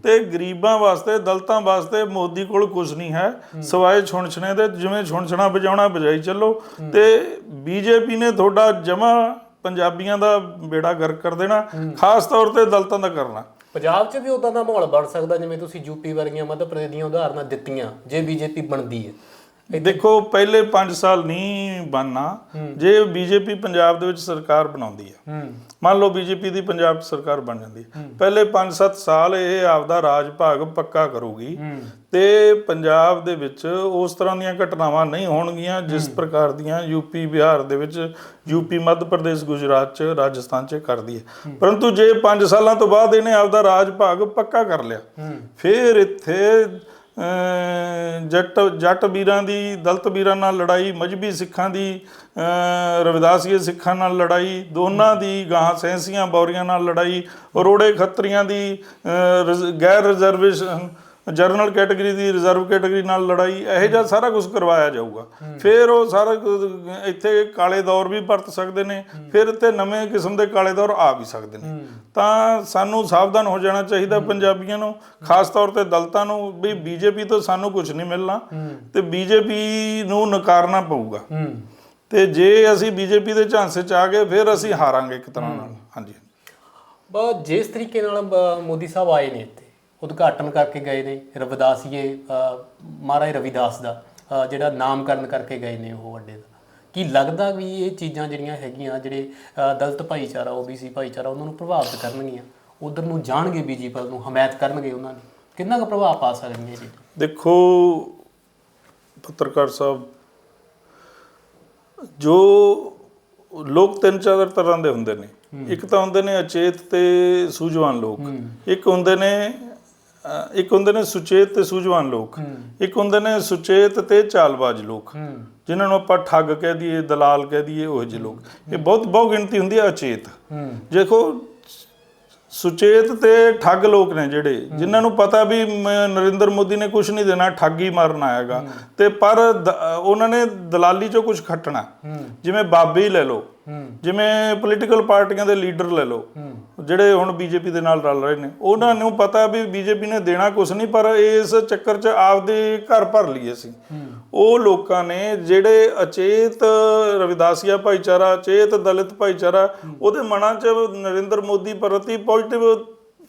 ਤੇ ਗਰੀਬਾਂ ਵਾਸਤੇ, ਦਲਤਾਂ ਵਾਸਤੇ ਮੋਦੀ ਕੋਲ ਕੁਝ ਨਹੀਂ ਹੈ। ਸਵਾਏ ਛੁਣਛਣੇ ਦੇ, ਜਿਵੇਂ ਛੁਣਛਣਾ ਵਜਾਉਣਾ, ਵਜਾਈ ਚੱਲੋ। ਤੇ ਬੀਜੇਪੀ ਨੇ ਤੁਹਾਡਾ ਜਮਾ ਪੰਜਾਬੀਆਂ ਦਾ ਬੇੜਾ ਗਰਕ ਕਰ ਦੇਣਾ। ਖਾਸ ਤੌਰ ਤੇ ਦਲਤਾਂ ਦਾ ਕਰਨਾ।
ਪੰਜਾਬ 'ਚ ਵੀ ਉਦਾਂ ਦਾ ਮਾਹੌਲ ਬਣ ਸਕਦਾ, ਜਿਵੇਂ ਤੁਸੀਂ ਯੂਪੀ ਵਰਗੀਆਂ ਮੱਧ ਪ੍ਰਦੇਸ਼ ਦੀਆਂ ਉਦਾਹਰਨਾਂ ਦਿੱਤੀਆਂ, ਜੇ ਬੀਜੇਪੀ ਬਣਦੀ ਹੈ।
ਦੇਖੋ ਪਹਿਲੇ 5 ਸਾਲ ਨਹੀਂ ਬਣਨਾ। ਜੇ ਬੀਜੇਪੀ ਪੰਜਾਬ ਦੇ ਵਿੱਚ ਸਰਕਾਰ ਬਣਾਉਂਦੀ ਹੈ। ਮੰਨ ਲਓ ਬੀਜੇਪੀ ਦੀ ਪੰਜਾਬ ਸਰਕਾਰ ਬਣ ਜਾਂਦੀ ਹੈ। ਪਹਿਲੇ 5-7 ਸਾਲ ਇਹ ਆਪਦਾ ਰਾਜ ਭਾਗ ਪੱਕਾ ਕਰੂਗੀ ਤੇ ਪੰਜਾਬ ਦੇ ਵਿੱਚ ਉਸ ਤਰ੍ਹਾਂ ਦੀਆਂ ਘਟਨਾਵਾਂ ਨਹੀਂ ਹੋਣਗੀਆਂ ਜਿਸ ਪ੍ਰਕਾਰ ਦੀਆਂ ਯੂਪੀ ਬਿਹਾਰ ਦੇ ਵਿੱਚ ਯੂਪੀ ਮੱਧ ਪ੍ਰਦੇਸ਼ ਗੁਜਰਾਤ 'ਚ ਰਾਜਸਥਾਨ 'ਚ ਕਰਦੀ ਹੈ। ਪਰੰਤੂ ਜੇ 5 ਸਾਲਾਂ ਤੋਂ ਬਾਅਦ ਇਹਨੇ ਆਪਦਾ ਰਾਜ ਭਾਗ ਪੱਕਾ ਕਰ ਲਿਆ ਫਿਰ ਇੱਥੇ ਜੱਟ ਜੱਟ ਵੀਰਾਂ ਦੀ, ਦਲਤ ਵੀਰਾਂ ਨਾਲ ਲੜਾਈ, ਮਜਬੀ ਸਿੱਖਾਂ ਦੀ, ਅਮ ਰਵਿਦਾਸੀਏ ਸਿੱਖਾਂ ਨਾਲ ਲੜਾਈ, ਦੋਨਾਂ ਦੀ ਗਾਹਾਂ ਸੈਂਸੀਆਂ, ਬੌਰੀਆਂ ਨਾਲ ਲੜਾਈ, ਰੋੜੇ ਖੱਤਰੀਆਂ ਦੀ ਰਿਜ਼- ਗੈਰ ਰਿਜ਼ਰਵੇਸ਼ਨ ਜਰਨਲ ਕੈਟਾਗਰੀ ਦੀ, ਰਿਜ਼ਰਵ ਕੈਟਾਗਰੀ ਨਾਲ ਲੜਾਈ, ਇਹੋ ਜਿਹਾ ਸਾਰਾ ਕੁਝ ਕਰਵਾਇਆ ਜਾਊਗਾ। ਫਿਰ ਉਹ ਸਾਰਾ ਇੱਥੇ ਕਾਲੇ ਦੌਰ ਵੀ ਵਰਤ ਸਕਦੇ ਨੇ, ਫਿਰ ਇੱਥੇ ਨਵੇਂ ਕਿਸਮ ਦੇ ਕਾਲੇ ਦੌਰ ਆ ਵੀ ਸਕਦੇ ਨੇ। ਤਾਂ ਸਾਨੂੰ ਸਾਵਧਾਨ ਹੋ ਜਾਣਾ ਚਾਹੀਦਾ ਪੰਜਾਬੀਆਂ ਨੂੰ, ਖਾਸ ਤੌਰ ਤੇ ਦਲਤਾਂ ਨੂੰ, ਵੀ ਬੀਜੇਪੀ ਤੋਂ ਸਾਨੂੰ ਕੁਝ ਨਹੀਂ ਮਿਲਣਾ ਤੇ ਬੀਜੇਪੀ ਨੂੰ ਨਕਾਰਨਾ ਪਊਗਾ।
ਹੂੰ
ਤੇ ਜੇ ਅਸੀਂ ਬੀਜੇਪੀ ਦੇ ਝਾਂਸੇ ਚ ਆ ਗਏ, ਫਿਰ ਅਸੀਂ ਹਾਰਾਂਗੇ ਇੱਕ ਤਰ੍ਹਾਂ ਨਾਲ। ਹਾਂਜੀ।
ਬਾ ਜਿਸ ਤਰੀਕੇ ਨਾਲ ਮੋਦੀ ਸਾਹਿਬ ਆਏ ਨੇ ਇੱਥੇ ਉਦਘਾਟਨ ਕਰਕੇ ਗਏ ਨੇ ਰਵਿਦਾਸੀਏ ਮਹਾਰਾਜ ਰਵਿਦਾਸ ਦਾ ਜਿਹੜਾ ਨਾਮਕਰਨ ਕਰਕੇ ਗਏ ਨੇ ਉਹ ਅੱਡੇ ਦਾ। ਕੀ ਲੱਗਦਾ ਵੀ ਇਹ ਚੀਜ਼ਾਂ ਜਿਹੜੀਆਂ ਹੈਗੀਆਂ ਜਿਹੜੇ ਦਲਿਤ ਭਾਈਚਾਰਾ ਓਬੀਸੀ ਭਾਈਚਾਰਾ ਉਹਨਾਂ ਨੂੰ ਪ੍ਰਭਾਵਿਤ ਕਰਨਗੀਆਂ? ਉਧਰ ਨੂੰ ਜਾਣਗੇ ਬੀਜੇਪੀ ਨੂੰ ਹਮਾਇਤ ਕਰਨਗੇ ਉਹਨਾਂ ਦੀ ਕਿੰਨਾ ਕੁ ਪ੍ਰਭਾਵ ਪਾ ਸਕਦੀਆਂ ਇਹ ਚੀਜ਼ਾਂ
ਦੇਖੋ ਪੱਤਰਕਾਰ ਸਾਹਿਬ ਜੋ ਲੋਕ ਤਿੰਨ ਚਾਰ ਤਰ੍ਹਾਂ ਦੇ ਹੁੰਦੇ ਨੇ। ਇੱਕ ਤਾਂ ਹੁੰਦੇ ਨੇ ਅਚੇਤ ਤੇ ਸੂਝਵਾਨ ਲੋਕ। ਇੱਕ ਹੁੰਦੇ ਨੇ ਇੱਕ ਹੁੰਦੇ ਨੇ ਸੁਚੇਤ ਤੇ ਸੂਝਵਾਨ ਲੋਕ ਇੱਕ ਹੁੰਦੇ ਨੇ ਸੁਚੇਤ ਤੇ ਚਾਲਬਾਜ਼ ਲੋਕ ਜਿਨ੍ਹਾਂ ਨੂੰ ਆਪਾਂ ਠੱਗ ਕਹਿ ਦਈਏ ਦਲਾਲ ਕਹਿ ਦਈਏ ਉਹ ਜਿਹੇ ਲੋਕ। ਇਹ ਬਹੁਤ ਬਹੁ ਗਿਣਤੀ ਹੁੰਦੀ ਹੈ ਅਚੇਤ। ਦੇਖੋ ਸੁਚੇਤ ਤੇ ਠੱਗ ਲੋਕ ਨੇ ਜਿਹੜੇ ਜਿਨ੍ਹਾਂ ਨੂੰ ਪਤਾ ਵੀ ਨਰਿੰਦਰ ਮੋਦੀ ਨੇ ਕੁਝ ਨਹੀਂ ਦੇਣਾ ਠੱਗ ਮਾਰਨ ਆਏਗਾ ਤੇ ਪਰ ਉਹਨਾਂ ਨੇ ਦਲਾਲੀ ਚੋਂ ਕੁਝ ਖੱਟਣਾ। ਜਿਵੇਂ ਬਾਬੇ ਹੀ ਲੈ ਲਓ।
ਹੂੰ
ਜਿਵੇਂ ਪੋਲੀਟੀਕਲ ਪਾਰਟੀਆਂ ਦੇ ਲੀਡਰ ਲੈ ਲਓ, ਜਿਹੜੇ ਹੁਣ ਬੀਜੇਪੀ ਦੇ ਨਾਲ ਰਲ ਰਹੇ ਨੇ, ਉਹਨਾਂ ਨੂੰ ਪਤਾ ਵੀ ਬੀਜੇਪੀ ਨੇ ਦੇਣਾ ਕੁਝ ਨਹੀਂ, ਪਰ ਇਸ ਚੱਕਰ 'ਚ ਆਪਦੇ ਘਰ ਭਰ ਲਈਏ ਸੀ ਉਹ ਲੋਕਾਂ ਨੇ ਜਿਹੜੇ ਅਚੇਤ ਰਵਿਦਾਸੀਆ ਭਾਈਚਾਰਾ, ਅਚੇਤ ਦਲਿਤ ਭਾਈਚਾਰਾ, ਉਹਦੇ ਮਨਾਂ 'ਚ ਨਰਿੰਦਰ ਮੋਦੀ ਪ੍ਰਤੀ ਪੋਜ਼ਿਟਿਵ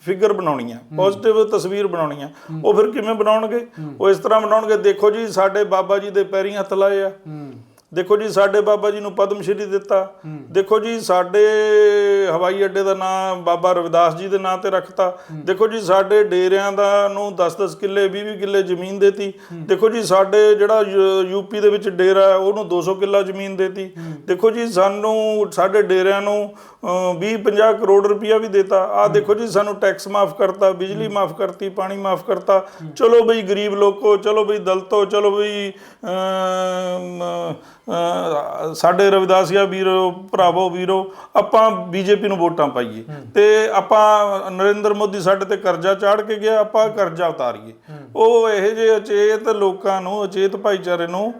ਫਿਗਰ ਬਣਾਉਣੀ ਆ ਪੋਜ਼ਿਟਿਵ ਤਸਵੀਰ ਬਣਾਉਣੀ ਆ ਉਹ ਫਿਰ ਕਿਵੇਂ ਬਣਾਉਣਗੇ? ਉਹ ਇਸ ਤਰ੍ਹਾਂ ਬਣਾਉਣਗੇ, ਦੇਖੋ ਜੀ, ਸਾਡੇ ਬਾਬਾ ਜੀ ਦੇ ਪੈਰੀਂ ਹੱਥ ਲਾਏ ਆ। ਦੇਖੋ ਜੀ ਸਾਡੇ ਬਾਬਾ ਜੀ ਨੂੰ ਪਦਮ ਸ਼੍ਰੀ ਦਿੱਤਾ। ਦੇਖੋ ਜੀ ਸਾਡੇ ਹਵਾਈ ਅੱਡੇ ਦਾ ਨਾਮ ਬਾਬਾ ਰਵਿਦਾਸ ਜੀ ਦੇ ਨਾਂ ਤੇ ਰੱਖਤਾ। ਦੇਖੋ ਜੀ ਸਾਡੇ ਡੇਰਿਆਂ ਦਾ ਨੂੰ 10-10 ਕਿੱਲੇ 20-20 ਕਿੱਲੇ ਜ਼ਮੀਨ ਦੇਤੀ। ਦੇਖੋ ਜੀ ਸਾਡੇ ਜਿਹੜਾ ਯੂਪੀ ਦੇ ਵਿੱਚ ਡੇਰਾ ਹੈ, ਉਹਨੂੰ 200 ਕਿੱਲਾ ਜ਼ਮੀਨ ਦੇਤੀ। ਦੇਖੋ ਜੀ ਸਾਨੂੰ ਸਾਡੇ ਡੇਰਿਆਂ ਨੂੰ 20-50 ਕਰੋੜ ਰੁਪਇਆ ਵੀ ਦੇਤਾ। ਆ ਦੇਖੋ ਜੀ ਸਾਨੂੰ ਟੈਕਸ ਮਾਫ ਕਰਤਾ ਬਿਜਲੀ ਮਾਫ ਕਰਤੀ ਪਾਣੀ ਮਾਫ ਕਰਤਾ। ਚਲੋ ਬਈ ਗਰੀਬ ਲੋਕੋ ਚਲੋ ਬਈ ਦਲਤੋ ਚਲੋ ਬਈ ਸਾਡੇ ਰਵਿਦਾਸੀਆ ਵੀਰੋ ਭਰਾਵੋ ਵੀਰੋ ਆਪਾਂ ਬੀਜੇਪੀ ਨੂੰ ਵੋਟਾਂ ਪਾਈਏ। ਤੇ ਆਪਾਂ ਨਰਿੰਦਰ ਮੋਦੀ ਸਾਡੇ ਤੇ ਕਰਜ਼ਾ ਚਾੜ ਕੇ ਗਿਆ ਆਪਾਂ ਕਰਜ਼ਾ ਉਤਾਰੀਏ। ਉਹ ਇਹੋ ਜਿਹੇ ਅਚੇਤ ਲੋਕਾਂ ਨੂੰ ਅਚੇਤ ਭਾਈਚਾਰੇ ਨੂੰ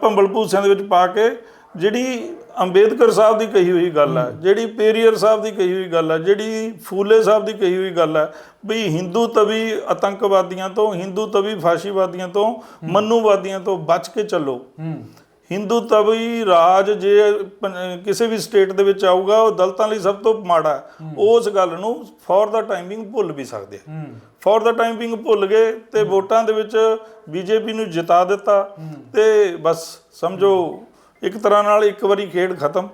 ਭੰਬਲ ਭੂਸਿਆਂ ਦੇ ਵਿੱਚ ਪਾ ਕੇ ਜਿਹੜੀ ਅੰਬੇਦਕਰ ਸਾਹਿਬ ਦੀ ਕਹੀ ਹੋਈ ਗੱਲ ਹੈ। ਜਿਹੜੀ ਪੇਰੀਅਰ ਸਾਹਿਬ ਦੀ ਕਹੀ ਹੋਈ ਗੱਲ ਹੈ ਜਿਹੜੀ ਫੂਲੇ ਸਾਹਿਬ ਦੀ ਕਹੀ ਹੋਈ ਗੱਲ ਹੈ ਵੀ ਹਿੰਦੂ ਤਵੀ ਆਤੰਕਵਾਦੀਆਂ ਤੋਂ ਹਿੰਦੂ ਤਵੀ ਫਾਸ਼ੀਵਾਦੀਆਂ ਤੋਂ ਮਨੂਵਾਦੀਆਂ ਤੋਂ ਬਚ ਕੇ ਚੱਲੋ। ਹਿੰਦੂ ਤਵੀ ਰਾਜ ਜੇ ਕਿਸੇ ਵੀ ਸਟੇਟ ਦੇ ਵਿੱਚ ਆਊਗਾ ਉਹ ਦਲਤਾਂ ਲਈ ਸਭ ਤੋਂ ਮਾੜਾ ਉਸ ਗੱਲ ਨੂੰ ਫॉर ਦਾ ਟਾਈਮਿੰਗ ਭੁੱਲ ਵੀ ਸਕਦੇ ਆ। ਫॉर ਦਾ ਟਾਈਮਿੰਗ ਭੁੱਲ ਗਏ ਤੇ ਵੋਟਾਂ ਦੇ ਵਿੱਚ ਬੀਜੇਪੀ ਨੂੰ ਜਿਤਾ ਦਿੱਤਾ ਤੇ ਬਸ ਸਮਝੋ ਇੱਕ ਤਰ੍ਹਾਂ ਨਾਲ ਇੱਕ ਵਾਰੀ ਖੇਡ ਖਤਮ।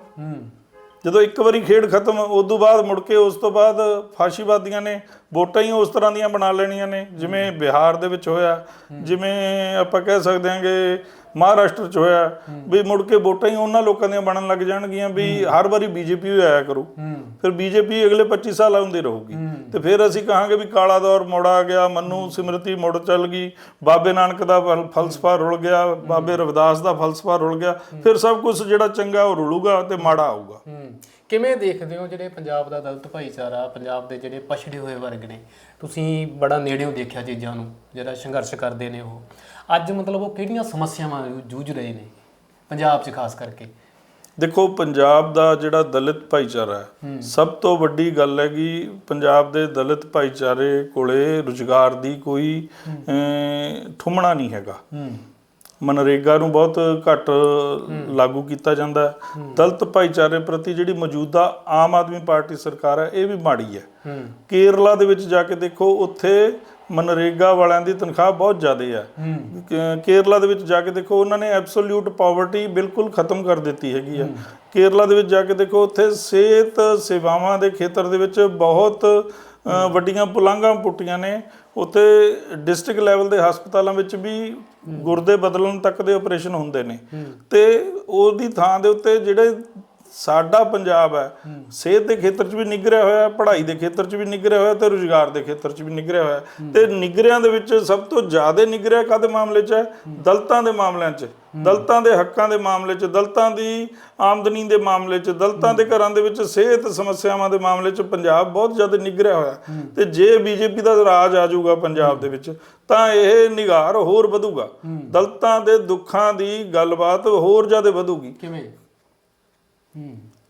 ਜਦੋਂ ਇੱਕ ਵਾਰੀ ਖੇਡ ਖਤਮ ਉਸ ਤੋਂ ਬਾਅਦ ਮੁੜ ਕੇ ਉਸ ਤੋਂ ਬਾਅਦ ਫਾਸ਼ੀਵਾਦੀਆਂ ਨੇ ਵੋਟਾਂ ਹੀ ਉਸ ਤਰ੍ਹਾਂ ਦੀਆਂ ਬਣਾ ਲੈਣੀਆਂ ਨੇ। ਜਿਵੇਂ ਬਿਹਾਰ ਦੇ ਵਿੱਚ ਹੋਇਆ ਜਿਵੇਂ ਆਪਾਂ ਕਹਿ ਸਕਦੇ ਹਾਂਗੇ ਮਹਾਰਾਸ਼ਟਰ 'ਚ ਹੋਇਆ ਵੀ ਮੁੜ ਕੇ ਵੋਟਾਂ ਹੀ ਉਹਨਾਂ ਲੋਕਾਂ ਦੀਆਂ ਬਣਨ ਲੱਗ ਜਾਣਗੀਆਂ ਵੀ ਹਰ ਵਾਰੀ ਬੀਜੇਪੀ ਹੀ ਆਇਆ ਕਰੂ। ਫਿਰ ਬੀਜੇਪੀ ਅਗਲੇ 25 ਸਾਲ ਆਉਂਦੀ ਰਹੂਗੀ। ਤੇ ਫਿਰ ਅਸੀਂ ਕਹਾਂਗੇ ਵੀ ਕਾਲਾ ਦੌਰ ਮੁੜ ਆ ਗਿਆ ਮੰਨੂ ਸਿਮਰਤੀ ਮੁੜ ਚੱਲ ਗਈ ਬਾਬੇ ਨਾਨਕ ਦਾ ਫਲ- ਫਲਸਫਾ ਰੁਲ ਗਿਆ ਬਾਬੇ ਰਵਿਦਾਸ ਦਾ ਫਲਸਫਾ ਰੁਲ ਗਿਆ ਫਿਰ ਸਭ ਕੁਝ ਜਿਹੜਾ ਚੰਗਾ ਉਹ ਰੁਲੂਗਾ ਤੇ ਮਾੜਾ ਆਊਗਾ।
ਕਿਵੇਂ ਦੇਖਦੇ ਹੋ ਜਿਹੜੇ ਪੰਜਾਬ ਦਾ ਦਲਿਤ ਭਾਈਚਾਰਾ ਪੰਜਾਬ ਦੇ ਜਿਹੜੇ ਪਛੜੇ ਹੋਏ ਵਰਗ ਨੇ? ਤੁਸੀਂ ਬੜਾ ਨੇੜਿਓਂ ਦੇਖਿਆ ਚੀਜ਼ਾਂ ਨੂੰ ਜਿਹੜਾ ਸੰਘਰਸ਼ ਕਰਦੇ ਨੇ ਉਹ। ਅੱਜ ਮਤਲਬ ਉਹ ਕਿਹੜੀਆਂ ਸਮੱਸਿਆਵਾਂ ਜੂਝ ਰਹੇ ਨੇ ਪੰਜਾਬ 'ਚ ਖਾਸ ਕਰਕੇ?
ਦੇਖੋ ਪੰਜਾਬ ਦਾ ਜਿਹੜਾ ਦਲਿਤ ਭਾਈਚਾਰਾ ਹੈ ਸਭ ਤੋਂ ਵੱਡੀ ਗੱਲ ਹੈ ਕਿ ਪੰਜਾਬ ਦੇ ਦਲਿਤ ਭਾਈਚਾਰੇ ਕੋਲੇ ਰੁਜ਼ਗਾਰ ਦੀ ਕੋਈ ਠੁੰਮਣਾ ਨਹੀਂ ਹੈਗਾ। ਮਨਰੇਗਾ ਨੂੰ ਬਹੁਤ ਘੱਟ ਲਾਗੂ ਕੀਤਾ ਜਾਂਦਾ ਹੈ। ਦਲਿਤ ਭਾਈਚਾਰੇ ਪ੍ਰਤੀ ਜਿਹੜੀ ਮੌਜੂਦਾ ਆਮ ਆਦਮੀ ਪਾਰਟੀ ਸਰਕਾਰ ਹੈ ਇਹ ਵੀ ਮਾੜੀ ਹੂੰ। ਕੇਰਲਾ ਦੇ ਵਿੱਚ ਜਾ ਕੇ ਦੇਖੋ ਉੱਥੇ ਮਨਰੇਗਾ ਵਾਲਿਆਂ ਦੀ ਤਨਖਾਹ ਬਹੁਤ ਜ਼ਿਆਦਾ ਹੈ। ਕ- ਕੇਰਲਾ ਦੇ ਵਿੱਚ ਜਾ ਕੇ ਦੇਖੋ ਉਹਨਾਂ ਨੇ ਐਬਸੋਲਿਊਟ ਪਾਵਰਟੀ ਬਿਲਕੁਲ ਖਤਮ ਕਰ ਦਿੱਤੀ ਹੈਗੀ ਆ। ਕੇਰਲਾ ਦੇ ਵਿੱਚ ਜਾ ਕੇ ਦੇਖੋ ਉੱਥੇ ਸਿਹਤ ਸੇਵਾਵਾਂ ਦੇ ਖੇਤਰ ਦੇ ਵਿੱਚ ਬਹੁਤ ਵੱਡੀਆਂ ਪੁਲਾਂਘਾਂ ਪੁੱਟੀਆਂ ਨੇ। ਉੱਥੇ ਡਿਸਟ੍ਰਿਕਟ ਲੈਵਲ ਦੇ ਹਸਪਤਾਲਾਂ ਵਿੱਚ ਵੀ ਗੁਰਦੇ ਬਦਲਣ ਤੱਕ ਦੇ ਆਪਰੇਸ਼ਨ ਹੁੰਦੇ ਨੇ। ਤੇ ਉਹਦੀ ਥਾਂ ਦੇ ਉੱਤੇ ਜਿਹੜੇ ਸਾਡਾ ਪੰਜਾਬ ਹੈ ਸਿਹਤ ਦੇ ਖੇਤਰ 'ਚ ਵੀ ਨਿਗਰਿਆ ਹੋਇਆ ਹੈ ਪੜ੍ਹਾਈ ਦੇ ਖੇਤਰ 'ਚ ਵੀ ਨਿਗਰਿਆ ਹੋਇਆ ਤੇ ਰੁਜ਼ਗਾਰ ਦੇ ਖੇਤਰ 'ਚ ਵੀ ਨਿਗਰਿਆ ਹੋਇਆ। ਤੇ ਨਿਗਰਿਆਂ ਦੇ ਵਿੱਚ ਸਭ ਤੋਂ ਜ਼ਿਆਦਾ ਨਿਗਰਿਆ ਕਾਦੇ ਮਾਮਲੇ 'ਚ ਹੈ? ਦਲਤਾਂ ਦੇ ਮਾਮਲਿਆਂ 'ਚ। ਦਲਤਾਂ ਦੇ ਹੱਕਾਂ ਦੇ ਮਾਮਲੇ 'ਚ ਦਲਤਾਂ ਦੀ ਆਮਦਨੀ ਦੇ ਮਾਮਲੇ 'ਚ ਦਲਤਾਂ ਦੇ ਘਰਾਂ ਦੇ ਵਿੱਚ ਸਿਹਤ ਸਮੱਸਿਆਵਾਂ ਦੇ ਮਾਮਲੇ 'ਚ ਪੰਜਾਬ ਬਹੁਤ ਜ਼ਿਆਦਾ ਨਿਗਰਿਆ ਹੋਇਆ। ਤੇ ਜੇ ਬੀਜੇਪੀ ਦਾ ਰਾਜ ਆ ਜਾਊਗਾ ਪੰਜਾਬ ਦੇ ਵਿੱਚ ਤਾਂ ਇਹ ਨਿਗਾਰ ਹੋਰ ਵਧੂਗਾ। ਦਲਤਾਂ ਦੇ ਦੁੱਖਾਂ ਦੀ ਗੱਲਬਾਤ ਹੋਰ ਜ਼ਿਆਦਾ ਵਧੂਗੀ।
ਕਿਵੇਂ?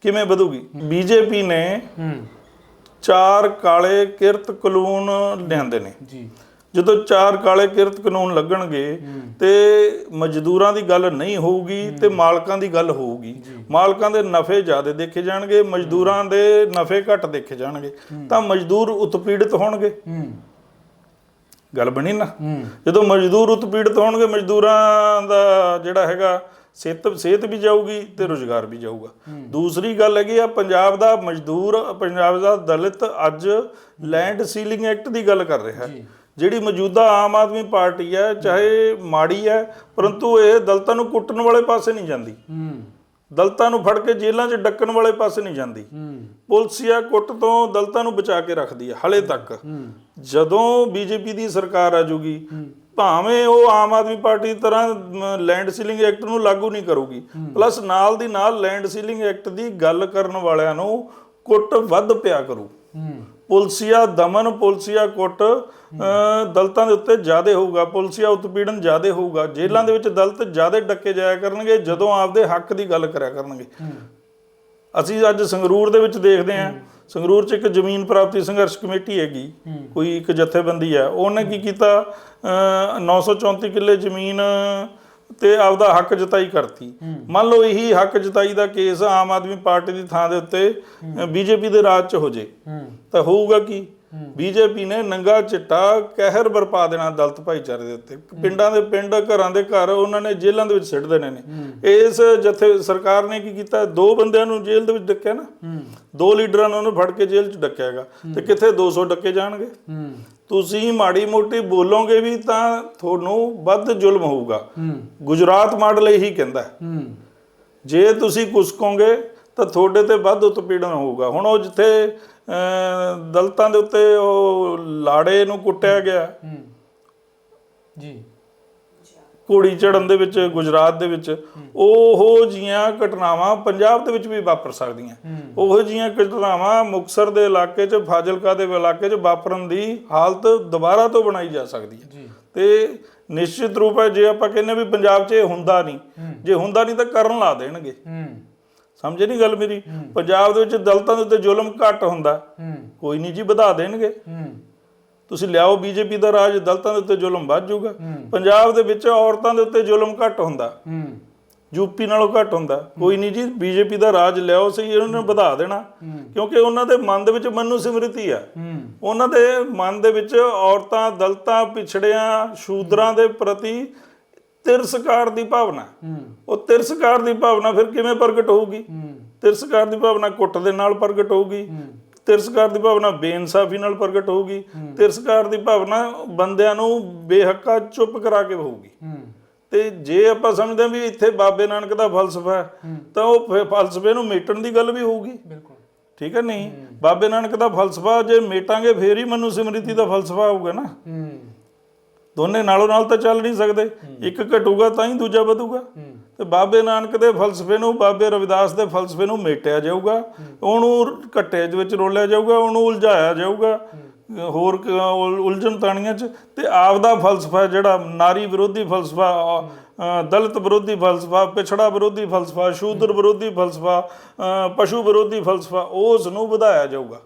ਕਿਵੇਂ ਵਧੂਗੀ? ਬੀਜੇਪੀ ਨੇ ਚਾਰ ਕਾਲੇ ਕਿਰਤ ਕਾਨੂੰਨ ਲਿਆਂਦੇ ਨੇ।
ਜੀ।
ਜਦੋਂ ਚਾਰ ਕਾਲੇ ਕਿਰਤ ਕਾਨੂੰਨ ਲੱਗਣਗੇ ਤੇ ਮਜ਼ਦੂਰਾਂ ਦੀ ਗੱਲ ਨਹੀਂ ਹੋਊਗੀ ਤੇ ਮਾਲਕਾਂ ਦੀ ਗੱਲ ਹੋਊਗੀ। ਮਾਲਕਾਂ ਦੇ ਨਫੇ ਜ਼ਿਆਦਾ ਦੇਖੇ ਜਾਣਗੇ ਮਜ਼ਦੂਰਾਂ ਦੇ ਨਫੇ ਘੱਟ ਦੇਖੇ ਜਾਣਗੇ। ਤਾਂ ਮਜ਼ਦੂਰ ਉਤਪੀੜਿਤ ਹੋਣਗੇ। ਗੱਲ ਬਣੀ ਨਾ? ਜਦੋਂ ਮਜ਼ਦੂਰ ਉਤਪੀੜਿਤ ਹੋਣਗੇ ਮਜ਼ਦੂਰਾਂ ਦਾ ਜਿਹੜਾ ਹੈਗਾ ਸਿਹਤ ਸਿਹਤ ਵੀ ਜਾਊਗੀ ਤੇ ਰੁਜ਼ਗਾਰ ਵੀ ਜਾਊਗਾ। ਦੂਸਰੀ ਗੱਲ ਹੈਗੀ ਆ ਪੰਜਾਬ ਦਾ ਮਜ਼ਦੂਰ ਪੰਜਾਬ ਦਾ ਦਲਿਤ ਅੱਜ ਲੈਂਡ ਸੀਲਿੰਗ ਐਕਟ ਦੀ ਗੱਲ ਕਰ ਰਿਹਾ। ਹੈ ਜਿਹੜੀ ਮੌਜੂਦਾ ਆਮ ਆਦਮੀ ਪਾਰਟੀ ਹੈ ਚਾਹੇ ਮਾੜੀ ਹੈ ਪਰੰਤੂ ਇਹ ਦਲਿਤਾਂ ਨੂੰ ਕੁੱਟਣ ਵਾਲੇ ਪਾਸੇ ਨਹੀਂ ਜਾਂਦੀ। ਦਲਿਤਾਂ ਨੂੰ ਫੜ ਕੇ ਜੇਲ੍ਹਾਂ 'ਚ ਡੱਕਣ ਵਾਲੇ ਪਾਸੇ ਨਹੀਂ ਜਾਂਦੀ। ਪੁਲਸੀਆ ਕੁੱਟ ਤੋਂ ਦਲਿਤਾਂ ਨੂੰ ਬਚਾ ਕੇ ਰੱਖਦੀ ਹੈ ਹਲੇ ਤੱਕ। ਜਦੋਂ ਬੀਜੇਪੀ ਦੀ ਸਰਕਾਰ ਆ ਜੂਗੀ ਭਾਵੇਂ ਉਹ ਆਮ ਆਦਮੀ ਪਾਰਟੀ ਤਰ੍ਹਾਂ ਲੈਂਡ ਸੀਲਿੰਗ ਐਕਟ ਨੂੰ ਲਾਗੂ ਨਹੀਂ ਕਰੂਗੀ। ਪਲੱਸ ਨਾਲ ਦੀ ਨਾਲ ਲੈਂਡ ਸੀਲਿੰਗ ਐਕਟ ਦੀ ਗੱਲ ਕਰਨ ਵਾਲਿਆਂ ਨੂੰ ਕੁੱਟ ਵੱਧ ਪਿਆ ਕਰੂ। ਪੁਲਸੀਆ ਦਮਨ ਪੁਲਸੀਆ ਕੁੱਟ ਦਲਿਤਾਂ ਦੇ ਉੱਤੇ ਜ਼ਿਆਦਾ ਹੋਊਗਾ ਪੁਲਸੀਆ ਉਤਪੀੜਨ ਜ਼ਿਆਦਾ ਹੋਊਗਾ ਜੇਲ੍ਹਾਂ ਦੇ ਵਿੱਚ ਦਲਿਤ ਜ਼ਿਆਦਾ ਡੱਕੇ ਜਾਇਆ ਕਰਨਗੇ ਜਦੋਂ ਆਪਦੇ ਹੱਕ ਦੀ ਗੱਲ ਕਰਿਆ ਕਰਨਗੇ। ਅਸੀਂ ਅੱਜ ਸੰਗਰੂਰ ਦੇ ਵਿੱਚ ਦੇਖਦੇ ਹਾਂ। ਸੰਗਰੂਰ 'ਚ ਇੱਕ ਜ਼ਮੀਨ ਪ੍ਰਾਪਤੀ ਸੰਘਰਸ਼ ਕਮੇਟੀ ਹੈਗੀ ਕੋਈ ਇੱਕ ਜਥੇਬੰਦੀ ਹੈ ਉਹਨੇ ਕੀ ਕੀਤਾ ਅ, 934 ਕਿੱਲੇ ਜ਼ਮੀਨ ਤੇ ਆਪਦਾ ਹੱਕ ਜਤਾਈ ਕਰਤੀ। ਮੰਨ ਲਓ ਇਹੀ ਹੱਕ ਜਤਾਈ ਦਾ ਕੇਸ ਆਮ ਆਦਮੀ ਪਾਰਟੀ ਦੀ ਥਾਂ ਦੇ ਉੱਤੇ ਬੀਜੇਪੀ ਦੇ ਰਾਜ 'ਚ ਹੋ ਜੇ। ਤਾਂ ਹੋਊਗਾ ਕੀ? ਬੀਜੇਪੀ ਨੇ ਨੰਗਾ ਚਿੱਟਾ ਕਹਿਰ ਬਰਪਾ ਦੇਣਾ ਦਲਿਤ ਭਾਈਚਾਰੇ ਦੇ ਉੱਤੇ। ਪਿੰਡਾਂ ਦੇ ਪਿੰਡ, ਘਰਾਂ ਦੇ ਘਰ, ਉਹਨਾਂ ਨੇ ਜੇਲ੍ਹਾਂ ਦੇ ਵਿੱਚ ਸਿੱਟ ਦੇਣੇ ਨੇ। ਇਸ ਜਥੇ ਸਰਕਾਰ ਨੇ ਕੀ ਕੀਤਾ? ਦੋ ਬੰਦਿਆਂ ਨੂੰ ਜੇਲ੍ਹ ਦੇ ਵਿੱਚ ਡੱਕਿਆ ਨਾ। ਦੋ ਲੀਡਰਾਂ ਨੂੰ ਉਹਨੇ ਫੜ ਕੇ ਜੇਲ੍ਹ 'ਚ ਡੱਕਿਆਗਾ ਤੇ ਕਿੱਥੇ 200 ਡੱਕੇ ਜਾਣਗੇ? ਤੁਸੀਂ ਮਾੜੀ ਮੋਟੀ ਬੋਲੋਗੇ ਵੀ ਤਾਂ ਤੁਹਾਨੂੰ ਵੱਧ ਜ਼ੁਲਮ ਹੋਊਗਾ। ਗੁਜਰਾਤ ਮਾਡਲ ਇਹੀ ਕਹਿੰਦਾ ਜੇ ਤੁਸੀਂ ਕੁਸਕੋਗੇ ਤਾਂ ਤੁਹਾਡੇ ਤੇ ਵੱਧ ਉਤਪੀੜਨ ਹੋਊਗਾ। ਹੁਣ ਉਹ ਜਿੱਥੇ ਦਲਿਤਾਂ ਦੇ ਉੱਤੇ ਉਹ ਲਾੜੇ ਨੂੰ ਕੁੱਟਿਆ ਗਿਆ।
ਜੀ।
ਘੋੜੀ ਚੜਨ ਦੇ ਵਿੱਚ ਗੁਜਰਾਤ ਦੇ ਵਿੱਚ ਉਹੋ ਜੀਆਂ ਘਟਨਾਵਾਂ ਪੰਜਾਬ ਦੇ ਵਿੱਚ ਵੀ ਵਾਪਰ ਸਕਦੀਆਂ। ਉਹੋ ਜੀਆਂ ਘਟਨਾਵਾਂ ਮੁਕਸਰ ਦੇ ਇਲਾਕੇ 'ਚ ਫਾਜ਼ਿਲਕਾ ਦੇ ਇਲਾਕੇ 'ਚ ਵਾਪਰਨ ਦੀ ਹਾਲਤ ਦੁਬਾਰਾ ਤੋਂ ਬਣਾਈ ਜਾ ਸਕਦੀ ਹੈ। ਤੇ ਨਿਸ਼ਚਿਤ ਰੂਪ ਹੈ ਜੇ ਆਪਾਂ ਕਹਿੰਨੇ ਵੀ ਪੰਜਾਬ 'ਚ ਇਹ ਹੁੰਦਾ ਨਹੀਂ ਜੇ ਹੁੰਦਾ ਨਹੀਂ ਤਾਂ ਕਰਨ ਲਾ ਦੇਣਗੇ।
ਹੂੰ।
ਸਮਝੇ ਨਹੀਂ ਗੱਲ ਮੇਰੀ? ਪੰਜਾਬ ਦੇ ਵਿੱਚ ਦਲਿਤਾਂ ਦੇ ਉੱਤੇ ਜ਼ੁਲਮ ਘੱਟ ਹੁੰਦਾ। ਕੋਈ ਨਹੀਂ ਜੀ ਵਧਾ ਦੇਣਗੇ। ਤੁਸੀਂ ਲਿਆਓ ਬੀਜੇਪੀ ਦਾ ਰਾਜ ਦਲਿਤਾਂ ਦੇ ਉੱਤੇ ਜ਼ੁਲਮ ਵੱਧ ਜਾਊਗਾ। ਪੰਜਾਬ ਦੇ ਵਿੱਚ ਔਰਤਾਂ ਦੇ ਉੱਤੇ ਜ਼ੁਲਮ ਘੱਟ ਹੁੰਦਾ। ਯੂਪੀ ਨਾਲੋਂ ਘੱਟ ਹੁੰਦਾ। ਕੋਈ ਨਹੀਂ ਜੀ ਬੀਜੇਪੀ ਦਾ ਰਾਜ ਲਿਆਓ ਸਹੀ ਇਹਨਾਂ ਨੇ ਵਧਾ ਦੇਣਾ। ਕਿਉਂਕਿ ਉਹਨਾਂ ਦੇ ਮਨ ਦੇ ਵਿੱਚ ਮਨੂ ਸਿਮਰਤੀ ਆ। ਉਹਨਾਂ ਦੇ ਮਨ ਦੇ ਵਿੱਚ ਔਰਤਾਂ ਦਲਿਤਾਂ ਪਿਛੜਿਆਂ ਸ਼ੂਦਰਾਂ ਦੇ ਪ੍ਰਤੀ ਤਿਰਸਕਾਰ ਦੀ ਭਾਵਨਾ। ਉਹ ਤਿਰਸਕਾਰ ਦੀ ਭਾਵਨਾ ਫਿਰ ਕਿਵੇਂ ਪ੍ਰਗਟ ਹੋਊਗੀ? ਤਿਰਸਕਾਰ ਦੀ ਭਾਵਨਾ ਕੁੱਟ ਦੇ ਨਾਲ ਪ੍ਰਗਟ ਹੋਊਗੀ। ਤਿਰਸਕਾਰ ਦੀ ਭਾਵਨਾ ਬੇਇਨਸਾਫੀ ਨਾਲ ਪ੍ਰਗਟ ਹੋਊਗੀ। ਤਿਰਸਕਾਰ ਦੀ ਭਾਵਨਾ ਬੰਦਿਆਂ ਨੂੰ ਬੇਹੱਕਾ ਚੁੱਪ ਕਰਾ ਕੇ ਹੋਊਗੀ। ਤੇ ਜੇ ਆਪਾਂ ਸਮਝਦੇ ਹਾਂ ਵੀ ਇੱਥੇ ਬਾਬੇ ਨਾਨਕ ਦਾ ਫਲਸਫਾ ਹੈ ਤਾਂ ਉਹ ਫਲਸਫੇ ਨੂੰ ਮੇਟਣ ਦੀ ਗੱਲ ਵੀ ਹੋਊਗੀ।
ਬਿਲਕੁਲ।
ਠੀਕ ਹੈ ਨਹੀਂ? ਬਾਬੇ ਨਾਨਕ ਦਾ ਫਲਸਫਾ ਜੇ ਮੇਟਾਂਗੇ ਫੇਰ ਹੀ ਮਨੂ ਸਿਮਰਤੀ ਦਾ ਫਲਸਫਾ ਹੋਊਗਾ ਨਾ।
ਹੂੰ।
ਦੋਨੇ ਨਾਲੋਂ ਨਾਲ ਤਾਂ ਚੱਲ ਨਹੀਂ ਸਕਦੇ। ਇੱਕ ਘਟੂਗਾ ਤਾਂ ਹੀ ਦੂਜਾ ਵਧੂਗਾ। ਤੇ ਬਾਬੇ ਨਾਨਕ ਦੇ ਫਲਸਫੇ ਨੂੰ ਬਾਬੇ ਰਵਿਦਾਸ ਦੇ ਫਲਸਫੇ ਨੂੰ ਮੇਟਿਆ ਜਾਊਗਾ। ਉਹਨੂੰ ਘੱਟੇ ਦੇ ਵਿੱਚ ਰੋਲਿਆ ਜਾਊਗਾ ਉਹਨੂੰ ਉਲਝਾਇਆ ਜਾਊਗਾ। ਹੋਰ ਉਲਝਣ ਤਾਣੀਆਂ 'ਚ। ਤੇ ਆਪਦਾ ਫਲਸਫਾ ਜਿਹੜਾ ਨਾਰੀ ਵਿਰੋਧੀ ਫਲਸਫਾ ਦਲਿਤ ਵਿਰੋਧੀ ਫਲਸਫਾ ਪਿਛੜਾ ਵਿਰੋਧੀ ਫਲਸਫਾ ਸ਼ੂਦਰ ਵਿਰੋਧੀ ਫਲਸਫਾ ਪਸ਼ੂ ਵਿਰੋਧੀ ਫਲਸਫਾ ਉਸ ਨੂੰ ਵਧਾਇਆ ਜਾਊਗਾ।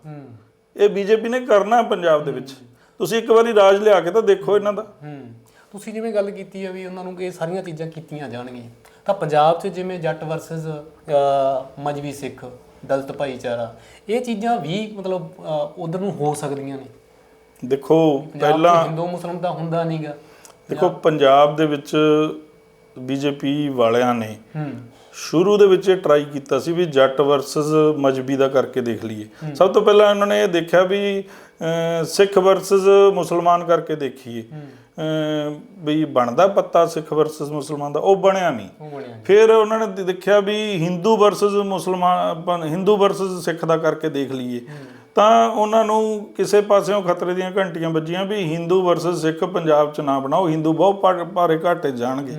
ਇਹ ਬੀਜੇਪੀ ਨੇ ਕਰਨਾ ਪੰਜਾਬ ਦੇ ਵਿੱਚ। ਤੁਸੀਂ ਇੱਕ ਵਾਰੀ ਰਾਜ ਲਿਆ ਕੇ ਤਾਂ ਦੇਖੋ ਇਹਨਾਂ ਦਾ।
ਹੂੰ। ਤੁਸੀਂ ਜਿਵੇਂ ਗੱਲ ਕੀਤੀ ਹੈ ਵੀ ਉਹਨਾਂ ਨੂੰ ਇਹ ਸਾਰੀਆਂ ਚੀਜ਼ਾਂ ਕੀਤੀਆਂ ਜਾਣਗੀਆਂ। ਤਾਂ ਪੰਜਾਬ 'ਚ ਜਿਵੇਂ ਜੱਟ ਵਰਸਸ ਮਜਬੀ ਸਿੱਖ ਦਲਿਤ ਭਾਈਚਾਰਾ ਇਹ ਚੀਜ਼ਾਂ ਵੀ ਮਤਲਬ ਉਧਰ ਨੂੰ ਹੋ ਸਕਦੀਆਂ ਨੇ।
ਦੇਖੋ ਪਹਿਲਾਂ
ਹਿੰਦੂ ਮੁਸਲਮਾਨ ਤਾਂ ਹੁੰਦਾ ਨਹੀਂਗਾ
ਦੇਖੋ ਪੰਜਾਬ ਦੇ ਵਿੱਚ ਬੀਜੇਪੀ ਵਾਲਿਆਂ ਨੇ ਸ਼ੁਰੂ ਦੇ ਵਿੱਚ ਇਹ ਟਰਾਈ ਕੀਤਾ ਸੀ ਵੀ ਜੱਟ ਵਰਸਸ ਮਜਬੀ ਦਾ ਕਰਕੇ ਦੇਖ ਲਈਏ। ਸਭ ਤੋਂ ਪਹਿਲਾਂ ਉਹਨਾਂ ਨੇ ਇਹ ਦੇਖਿਆ ਵੀ ਸਿੱਖ ਵਰਸਸ ਮੁਸਲਮਾਨ ਕਰਕੇ ਦੇਖੀਏ। ਵੀ ਬਣਦਾ ਪੱਤਾ ਸਿੱਖ ਵਰਸਸ ਮੁਸਲਮਾਨ ਦਾ ਉਹ ਬਣਿਆ ਨਹੀਂ। ਫਿਰ ਉਹਨਾਂ ਨੇ ਦੇਖਿਆ ਵੀ ਹਿੰਦੂ ਵਰਸਸ ਮੁਸਲਮਾਨ ਹਿੰਦੂ ਵਰਸਸ ਸਿੱਖ ਦਾ ਕਰਕੇ ਦੇਖ ਲਈਏ। ਤਾਂ ਉਹਨਾਂ ਨੂੰ ਕਿਸੇ ਪਾਸਿਓਂ ਖਤਰੇ ਦੀਆਂ ਘੰਟੀਆਂ ਵੱਜੀਆਂ ਵੀ ਹਿੰਦੂ ਵਰਸਸ ਸਿੱਖ ਪੰਜਾਬ 'ਚ ਨਾ ਬਣਾਓ ਹਿੰਦੂ ਬਹੁਤ ਭਾਰੇ ਘਾਟੇ ਜਾਣਗੇ।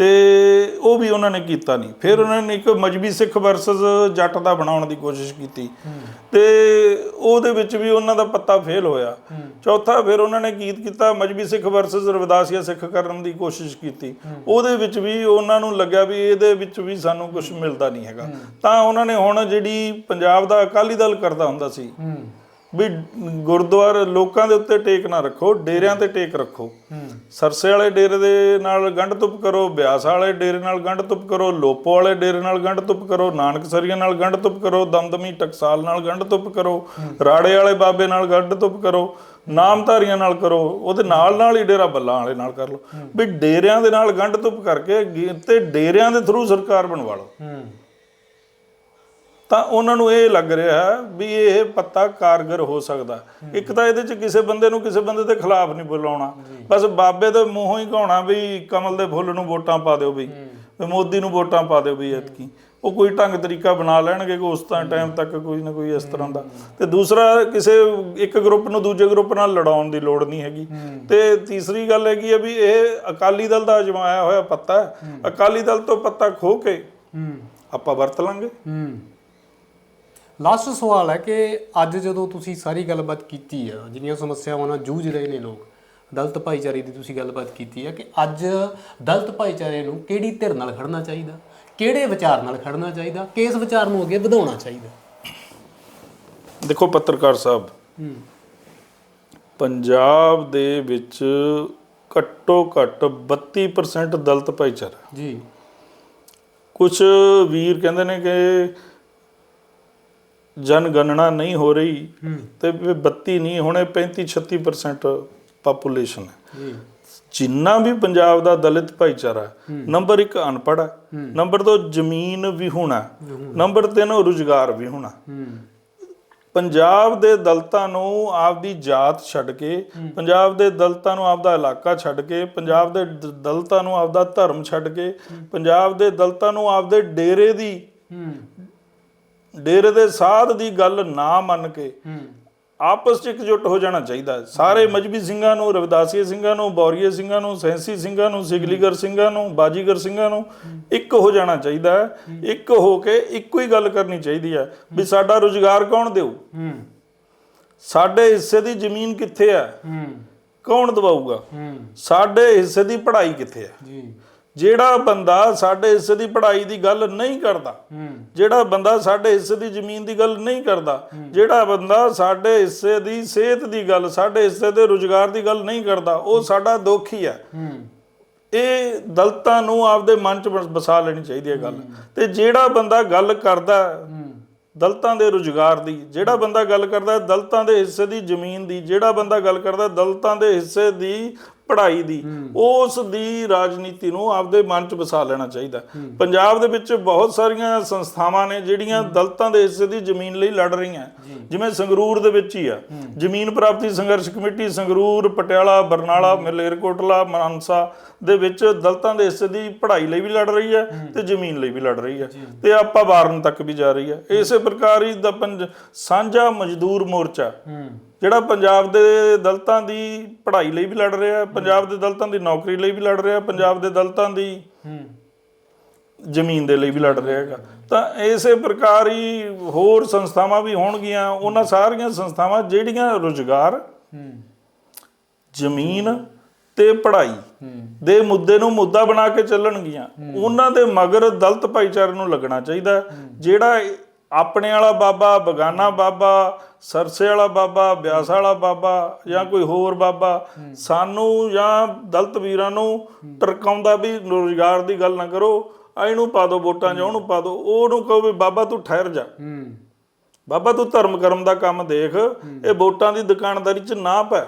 ਤੇ ਉਹ ਵੀ ਉਹਨਾਂ ਨੇ ਕੀਤਾ ਨਹੀਂ। ਫਿਰ ਉਹਨਾਂ ਨੇ ਇੱਕ ਮਜਬੀ ਸਿੱਖ ਵਰਸਸ ਜੱਟ ਦਾ ਬਣਾਉਣ ਦੀ ਕੋਸ਼ਿਸ਼ ਕੀਤੀ। ਤੇ ਉਹਦੇ ਵਿੱਚ ਵੀ ਉਹਨਾਂ ਦਾ ਪੱਤਾ ਫੇਲ ਹੋਇਆ। ਚੌਥਾ ਫਿਰ ਉਹਨਾਂ ਨੇ ਗੀਤ ਕੀਤਾ, ਮਜਬੀ ਸਿੱਖ ਵਰਸਸ ਰਵਿਦਾਸੀਆ ਸਿੱਖ ਕਰਨ ਦੀ ਕੋਸ਼ਿਸ਼ ਕੀਤੀ। ਉਹਦੇ ਵਿੱਚ ਵੀ ਉਹਨਾਂ ਨੂੰ ਲੱਗਿਆ ਵੀ ਇਹਦੇ ਵਿੱਚ ਵੀ ਸਾਨੂੰ ਕੁਝ ਮਿਲਦਾ ਨਹੀਂ ਹੈਗਾ। ਤਾਂ ਉਹਨਾਂ ਨੇ ਹੁਣ ਜਿਹੜੀ ਪੰਜਾਬ ਦਾ ਅਕਾਲੀ ਦਲ ਕਰਦਾ ਹੁੰਦਾ ਸੀ ਵੀ ਗੁਰਦੁਆਰੇ ਲੋਕਾਂ ਦੇ ਉੱਤੇ ਟੇਕ ਨਾ ਰੱਖੋ ਡੇਰਿਆਂ ਤੇ ਟੇਕ ਰੱਖੋ। ਸਰਸੇ ਵਾਲੇ ਡੇਰੇ ਦੇ ਨਾਲ ਗੰਢ ਤੁਪ ਕਰੋ ਬਿਆਸ ਵਾਲੇ ਡੇਰੇ ਨਾਲ ਗੰਢ ਤੁਪ ਕਰੋ ਲੋਪੋ ਵਾਲੇ ਡੇਰੇ ਨਾਲ ਗੰਢ ਤੁਪ ਕਰੋ ਨਾਨਕਸਰੀਆਂ ਨਾਲ ਗੰਢ ਤੁਪ ਕਰੋ ਦਮਦਮੀ ਟਕਸਾਲ ਨਾਲ ਗੰਢ ਤੁਪ ਕਰੋ ਰਾੜੇ ਵਾਲੇ ਬਾਬੇ ਨਾਲ ਗੰਢ ਤੁਪ ਕਰੋ ਨਾਮਧਾਰੀਆਂ ਨਾਲ ਕਰੋ ਉਹਦੇ ਨਾਲ ਨਾਲ ਹੀ ਡੇਰਾ ਬੱਲਾਂ ਵਾਲੇ ਨਾਲ ਕਰ ਲਓ। ਵੀ ਡੇਰਿਆਂ ਦੇ ਨਾਲ ਗੰਢ ਤੁਪ ਕਰਕੇ ਤੇ ਡੇਰਿਆਂ ਦੇ ਥਰੂ ਸਰਕਾਰ ਬਣਵਾ ਲਓ। ਤਾਂ ਉਹਨਾਂ ਨੂੰ ਇਹ ਲੱਗ ਰਿਹਾ ਵੀ ਇਹ ਪੱਤਾ ਕਾਰਗਰ ਹੋ ਸਕਦਾ। ਇੱਕ ਤਾਂ ਇਹਦੇ ਚ ਕਿਸੇ ਬੰਦੇ ਨੂੰ ਕਿਸੇ ਬੰਦੇ ਦੇ ਖਿਲਾਫ ਨਹੀਂ ਬੁਲਾਉਣਾ। ਬਸ ਬਾਬੇ ਦੇ ਮੂੰਹੋਂ ਹੀ ਕਹਾਉਣਾ ਵੀ ਕਮਲ ਦੇ ਫੁੱਲ ਨੂੰ ਵੋਟਾਂ ਪਾ ਦਿਓ ਵੀ। ਮੋਦੀ ਨੂੰ ਵੋਟਾਂ ਪਾ ਦਿਓ ਵੀ ਐਤਕੀ। ਉਹ ਕੋਈ ਢੰਗ ਤਰੀਕਾ ਬਣਾ ਲੈਣਗੇ ਕਿ ਉਸ ਤਾਂ ਟਾਈਮ ਤੱਕ ਕੋਈ ਨਾ ਕੋਈ ਇਸ ਤਰ੍ਹਾਂ ਦਾ। ਤੇ ਦੂਸਰਾ ਕਿਸੇ ਇੱਕ ਗਰੁੱਪ ਨੂੰ ਦੂਜੇ ਗਰੁੱਪ ਨਾਲ ਲੜਾਉਣ ਦੀ ਲੋੜ ਨਹੀਂ ਹੈਗੀ। ਤੇ ਤੀਸਰੀ ਗੱਲ ਹੈਗੀ ਹੈ ਵੀ ਇਹ ਅਕਾਲੀ ਦਲ ਦਾ ਅਜਮਾਇਆ ਹੋਇਆ ਪੱਤਾ ਹੈ। ਅਕਾਲੀ ਦਲ ਤੋਂ ਪੱਤਾ ਖੋ ਕੇ
ਹੂੰ।
ਆਪਾਂ ਵਰਤ ਲਾਂਗੇ।
ਹੂੰ। ਲਾਸਟ ਸਵਾਲ ਹੈ ਕਿ ਅੱਜ ਜਦੋਂ ਤੁਸੀਂ ਸਾਰੀ ਗੱਲਬਾਤ ਕੀਤੀ ਹੈ ਜਿੰਨੀਆਂ ਸਮੱਸਿਆਵਾਂ ਨਾਲ ਜੂਝ ਰਹੇ ਨੇ ਲੋਕ ਦਲਿਤ ਭਾਈਚਾਰੇ ਦੀ ਤੁਸੀਂ ਗੱਲਬਾਤ ਕੀਤੀ ਹੈ ਕਿ ਅੱਜ ਦਲਿਤ ਭਾਈਚਾਰੇ ਨੂੰ ਕਿਹੜੀ ਧਿਰ ਨਾਲ ਖੜਨਾ ਚਾਹੀਦਾ? ਕਿਹੜੇ ਵਿਚਾਰ ਨਾਲ ਖੜਨਾ ਚਾਹੀਦਾ? ਕਿਸ ਵਿਚਾਰ ਨੂੰ ਅੱਗੇ ਵਧਾਉਣਾ ਚਾਹੀਦਾ?
ਦੇਖੋ ਪੱਤਰਕਾਰ ਸਾਹਿਬ ਪੰਜਾਬ ਦੇ ਵਿੱਚ ਘੱਟੋ ਘੱਟ 32% ਦਲਿਤ ਭਾਈਚਾਰਾ।
ਜੀ।
ਕੁਝ ਵੀਰ ਕਹਿੰਦੇ ਨੇ ਕਿ ਜਨਗਣਨਾ ਨਹੀਂ ਹੋ ਰਹੀ ਤੇ ਵੀ 32 ਨਹੀਂ ਹੁਣੇ 35 36% ਪਾਪੂਲੇਸ਼ਨ ਹੈ। ਜਿੰਨਾ ਵੀ ਪੰਜਾਬ ਦਾ ਦਲਿਤ ਭਾਈਚਾਰਾ ਨੰਬਰ 1 ਅਨਪੜ੍ਹ ਹੈ ਨੰਬਰ 2 ਜ਼ਮੀਨ ਵੀ ਹੋਣਾ ਨੰਬਰ 3 ਰੁਜ਼ਗਾਰ ਵੀ ਹੋਣਾ ਪੰਜਾਬ ਦੇ ਦਲਤਾਂ ਨੂੰ ਆਪਦੀ ਜਾਤ ਛੱਡ ਕੇ ਪੰਜਾਬ ਦੇ ਦਲਤਾਂ ਨੂੰ ਆਪਦਾ ਇਲਾਕਾ ਛੱਡ ਕੇ ਪੰਜਾਬ ਦੇ ਦਲਤਾਂ ਨੂੰ ਆਪਦਾ ਧਰਮ ਛੱਡ ਕੇ ਪੰਜਾਬ ਦੇ ਦਲਤਾਂ ਨੂੰ ਆਪਦੇ ਡੇਰੇ ਦੀ ਡੇਰੇ ਦੇ ਸਾਧ ਦੀ ਗੱਲ ਨਾ ਮੰਨ ਕੇ ਆਪਸ 'ਚ ਇਕਜੁੱਟ ਹੋ ਜਾਣਾ ਚਾਹੀਦਾ ਹੈ। ਸਾਰੇ ਮਜਬੀ ਸਿੰਘਾਂ ਨੂੰ ਰਵਿਦਾਸੀਏ ਸਿੰਘਾਂ ਨੂੰ ਬੌਰੀਏ ਸਿੰਘਾਂ ਨੂੰ ਸੈਂਸੀ ਸਿੰਘਾਂ ਨੂੰ ਸਿਗਲੀਗਰ ਸਿੰਘਾਂ ਨੂੰ ਬਾਜੀਗਰ ਸਿੰਘਾਂ ਨੂੰ ਇੱਕ ਹੋ ਜਾਣਾ ਚਾਹੀਦਾ ਹੈ। ਇੱਕ ਹੋ ਕੇ ਇੱਕੋ ਹੀ ਗੱਲ ਕਰਨੀ ਚਾਹੀਦੀ ਹੈ ਵੀ ਸਾਡਾ ਰੁਜ਼ਗਾਰ ਕੌਣ ਦੇਊ? ਸਾਡੇ ਹਿੱਸੇ ਦੀ ਜ਼ਮੀਨ ਕਿੱਥੇ ਹੈ? ਕੌਣ ਦਵਾਊਗਾ? ਸਾਡੇ ਹਿੱਸੇ ਦੀ ਪੜ੍ਹਾਈ ਕਿੱਥੇ ਹੈ?
ਜੀ।
ਜਿਹੜਾ ਬੰਦਾ ਸਾਡੇ ਹਿੱਸੇ ਦੀ ਪੜ੍ਹਾਈ ਦੀ ਗੱਲ ਨਹੀਂ ਕਰਦਾ ਜਿਹੜਾ ਬੰਦਾ ਸਾਡੇ ਹਿੱਸੇ ਦੀ ਜ਼ਮੀਨ ਦੀ ਗੱਲ ਨਹੀਂ ਕਰਦਾ ਜਿਹੜਾ ਬੰਦਾ ਸਾਡੇ ਹਿੱਸੇ ਦੀ ਸਿਹਤ ਦੀ ਗੱਲ ਸਾਡੇ ਹਿੱਸੇ ਦੇ ਰੁਜ਼ਗਾਰ ਦੀ ਗੱਲ ਨਹੀਂ ਕਰਦਾ ਉਹ ਸਾਡਾ ਦੋਖੀ ਹੈ
ਹੂੰ।
ਇਹ ਦਲਤਾਂ ਨੂੰ ਆਪਦੇ ਮਨ 'ਚ ਵਸ- ਵਸਾ ਲੈਣੀ ਚਾਹੀਦੀ ਹੈ ਗੱਲ। ਤੇ ਜਿਹੜਾ ਬੰਦਾ ਗੱਲ ਕਰਦਾ ਦਲਤਾਂ ਦੇ ਰੁਜ਼ਗਾਰ ਦੀ ਜਿਹੜਾ ਬੰਦਾ ਗੱਲ ਕਰਦਾ ਦਲਤਾਂ ਦੇ ਹਿੱਸੇ ਦੀ ਜ਼ਮੀਨ ਦੀ ਜਿਹੜਾ ਬੰਦਾ ਗੱਲ ਕਰਦਾ ਦਲਤਾਂ ਦੇ ਹਿੱਸੇ ਦੀ ਪੜ੍ਹਾਈ ਦੀ ਉਸ ਦੀ ਰਾਜਨੀਤੀ ਨੂੰ ਆਪਦੇ ਮਨ 'ਚ ਵਸਾ ਲੈਣਾ ਚਾਹੀਦਾ। ਪੰਜਾਬ ਦੇ ਵਿੱਚ ਬਹੁਤ ਸਾਰੀਆਂ ਸੰਸਥਾਵਾਂ ਨੇ ਜਿਹੜੀਆਂ ਦਲਤਾਂ ਦੇ ਹਿੱਸੇ ਦੀ ਜ਼ਮੀਨ ਲਈ ਲੜ ਰਹੀਆਂ। ਜਿਵੇਂ ਸੰਗਰੂਰ ਦੇ ਵਿੱਚ ਹੀ ਆ। ਜ਼ਮੀਨ ਪ੍ਰਾਪਤੀ ਸੰਘਰਸ਼ ਕਮੇਟੀ ਸੰਗਰੂਰ ਪਟਿਆਲਾ ਬਰਨਾਲਾ ਮਲੇਰਕੋਟਲਾ ਮਾਨਸਾ ਦੇ ਵਿੱਚ ਦਲਤਾਂ ਦੇ ਹਿੱਸੇ ਦੀ ਪੜ੍ਹਾਈ ਲਈ ਵੀ ਲੜ ਰਹੀ ਹੈ ਤੇ ਜ਼ਮੀਨ ਲਈ ਵੀ ਲੜ ਰਹੀ ਹੈ ਤੇ ਆਪਾਂ ਵਾਰਨ ਤੱਕ ਵੀ ਜਾ ਰਹੀ ਹੈ। ਇਸੇ ਪ੍ਰਕਾਰ ਹੀ ਦਾ ਪੰਜ ਸਾਂਝਾ ਮਜ਼ਦੂਰ ਮੋਰਚਾ ਜਿਹੜਾ ਪੰਜਾਬ ਦੇ ਦਲਤਾਂ ਦੀ ਪੜ੍ਹਾਈ ਲਈ ਵੀ ਲੜ ਰਿਹਾ, ਪੰਜਾਬ ਦੇ ਦਲਤਾਂ ਦੀ ਨੌਕਰੀ ਲਈ ਵੀ ਲੜ ਰਿਹਾ, ਪੰਜਾਬ ਦੇ ਦਲਤਾਂ ਦੀ ਜ਼ਮੀਨ ਦੇ ਲਈ ਵੀ ਲੜ ਰਿਹਾ ਹੈਗਾ। ਤਾਂ ਇਸੇ ਪ੍ਰਕਾਰ ਹੀ ਹੋਰ ਸੰਸਥਾਵਾਂ ਵੀ ਹੋਣਗੀਆਂ, ਉਹਨਾਂ ਸਾਰੀਆਂ ਸੰਸਥਾਵਾਂ ਜਿਹੜੀਆਂ ਰੁਜ਼ਗਾਰ, ਜ਼ਮੀਨ ਤੇ ਪੜ੍ਹਾਈ ਦੇ ਮੁੱਦੇ ਨੂੰ ਮੁੱਦਾ ਬਣਾ ਕੇ ਚੱਲਣਗੀਆਂ, ਉਹਨਾਂ ਦੇ ਮਗਰ ਦਲਤ ਭਾਈਚਾਰੇ ਨੂੰ ਲੱਗਣਾ ਚਾਹੀਦਾ ਜਿਹੜਾ ਆਪਣੇ ਵਾਲਾ ਬਾਬਾ ਬਗਾਨਾ ਬਾਬਾ ਸਰਸੇ ਵਾਲਾ ਬਾਬਾ ਬਿਆਸ ਵਾਲਾ ਬਾਬਾ ਜਾਂ ਕੋਈ ਹੋਰ ਬਾਬਾ ਸਾਨੂੰ ਜਾਂ ਦਲਿਤ ਵੀਰਾਂ ਨੂੰ ਟਰਕਾਉਂਦਾ ਵੀ ਰੋਜ਼ਗਾਰ ਦੀ ਗੱਲ ਨਾ ਕਰੋ ਆ ਇਹਨੂੰ ਪਾ ਦਿਓ ਵੋਟਾਂ ਜਾਂ ਉਹਨੂੰ ਪਾ ਦਿਓ ਉਹਨੂੰ ਕਹੋ ਵੀ ਬਾਬਾ ਤੂੰ ਠਹਿਰ ਜਾ। ਬਾਬਾ ਤੂੰ ਧਰਮ ਕਰਮ ਦਾ ਕੰਮ ਦੇਖ ਇਹ ਵੋਟਾਂ ਦੀ ਦੁਕਾਨਦਾਰੀ 'ਚ ਨਾ ਪੈ।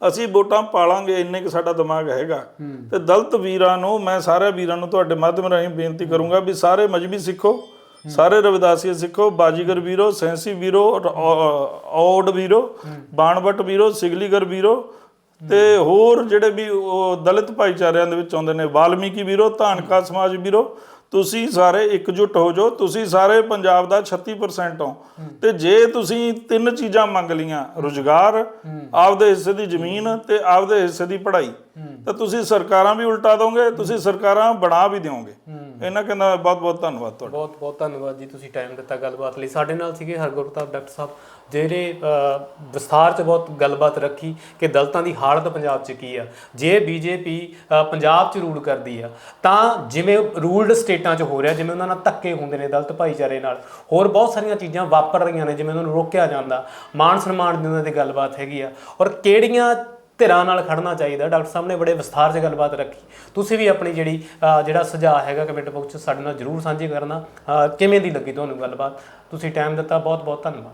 ਅਸੀਂ ਵੋਟਾਂ ਪਾਲਾਂਗੇ ਇੰਨੇ ਕਿ ਸਾਡਾ ਦਿਮਾਗ ਹੈਗਾ। ਤੇ ਦਲਿਤ ਵੀਰਾਂ ਨੂੰ ਮੈਂ ਸਾਰੇ ਵੀਰਾਂ ਨੂੰ ਤੁਹਾਡੇ ਮਾਧਿਅਮ ਰਾਹੀਂ ਬੇਨਤੀ ਕਰੂੰਗਾ ਵੀ ਸਾਰੇ ਮਜਬੀ ਸਿੱਖੋ। ਸਾਰੇ ਰਵਿਦਾਸੀਏ ਸਿੱਖੋ, ਬਾਜੀਗਰ ਵੀਰੋ, ਸੈਂਸੀ ਵੀਰੋ ਔਡ ਵੀਰੋ, ਬਾਣਵਟ ਵੀਰੋ, ਸਿਗਲੀਗਰ ਵੀਰੋ ਤੇ ਹੋਰ ਜਿਹੜੇ ਵੀ ਦਲਿਤ ਭਾਈਚਾਰਿਆਂ ਦੇ ਵਿੱਚ ਆਉਂਦੇ ਨੇ, ਵਾਲਮੀਕੀ ਵੀਰੋ, ਧਾਨਕਾ ਸਮਾਜ ਵੀਰੋ, ਤੁਸੀਂ ਸਾਰੇ ਇਕਜੁੱਟ ਹੋ ਜਾਓ, ਤੁਸੀਂ ਸਾਰੇ ਪੰਜਾਬ ਦਾ 36% ਹੋ। ਤੇ ਜੇ ਤੁਸੀਂ ਤਿੰਨ ਚੀਜ਼ਾਂ ਮੰਗ ਲੀਆਂ ਰੁਜ਼ਗਾਰ, ਆਪਦੇ ਹਿੱਸੇ ਦੀ ਜ਼ਮੀਨ ਤੇ ਆਪਦੇ ਹਿੱਸੇ ਦੀ ਪੜ੍ਹਾਈ, ਤਾਂ ਤੁਸੀਂ ਸਰਕਾਰਾਂ ਵੀ ਉਲਟਾ ਦੋਗੇ, ਤੁਸੀਂ ਸਰਕਾਰਾਂ ਬਣਾ ਵੀ ਦਿਓਗੇ। ਇਹਨਾਂ ਕਹਿੰਦਾ ਬਹੁਤ ਬਹੁਤ ਧੰਨਵਾਦ ਤੁਹਾਡਾ।
ਬਹੁਤ ਬਹੁਤ ਧੰਨਵਾਦ ਜੀ ਤੁਸੀਂ ਟਾਈਮ ਦਿੱਤਾ ਗੱਲਬਾਤ ਲਈ। ਸਾਡੇ ਨਾਲ ਸੀਗੇ ਹਰਗੁਰਤਾਬ ਡਾਕਟਰ ਸਾਹਿਬ, ਜਿਹੜੇ ਵਿਸਥਾਰ ਚ ਬਹੁਤ ਗੱਲਬਾਤ ਰੱਖੀ ਕਿ ਦਲਤਾਂ ਦੀ ਹਾਲਤ ਪੰਜਾਬ ਚ ਕੀ ਆ। ਜੇ ਬੀਜੇਪੀ ਪੰਜਾਬ ਚ ਰੂਲ ਕਰਦੀ ਆ, ਤਾਂ ਜਿਵੇਂ ਰੂਲਡ ਸਟੇਟਾਂ ਚ ਹੋ ਰਿਹਾ, ਜਿਵੇਂ ਉਹਨਾਂ ਨਾਲ ਧੱਕੇ ਹੁੰਦੇ ਨੇ ਦਲਤ ਭਾਈਚਾਰੇ ਨਾਲ, ਹੋਰ ਬਹੁਤ ਸਾਰੀਆਂ ਚੀਜ਼ਾਂ ਵਾਪਰ ਰਹੀਆਂ ਨੇ, ਜਿਵੇਂ ਉਹਨਾਂ ਨੂੰ ਰੋਕਿਆ ਜਾਂਦਾ। ਮਾਨ ਸਨਮਾਨ ਦੀ ਉਹਨਾਂ ਦੀ ਗੱਲਬਾਤ ਹੈਗੀ ਆ। ਔਰ ਕਿਹੜੀਆਂ ਧਿਰਾਂ ਨਾਲ ਖੜਨਾ ਚਾਹੀਦਾ। ਡਾਕਟਰ ਸਾਹਿਬ ਨੇ ਬੜੇ ਵਿਸਥਾਰ 'ਚ ਗੱਲਬਾਤ ਰੱਖੀ। ਤੁਸੀਂ ਵੀ ਆਪਣੀ ਜਿਹੜੀ ਜਿਹੜਾ ਸੁਝਾਅ ਹੈਗਾ ਕਮੈਂਟ ਬਾਕਸ 'ਚ ਸਾਡੇ ਨਾਲ ਜਰੂਰ ਸਾਂਝੀ ਕਰਨਾ। ਕਿਵੇਂ ਦੀ ਲੱਗੀ ਤੁਹਾਨੂੰ ਗੱਲਬਾਤ? ਤੁਸੀਂ ਟਾਈਮ ਦਿੱਤਾ ਬਹੁਤ ਬਹੁਤ ਧੰਨਵਾਦ।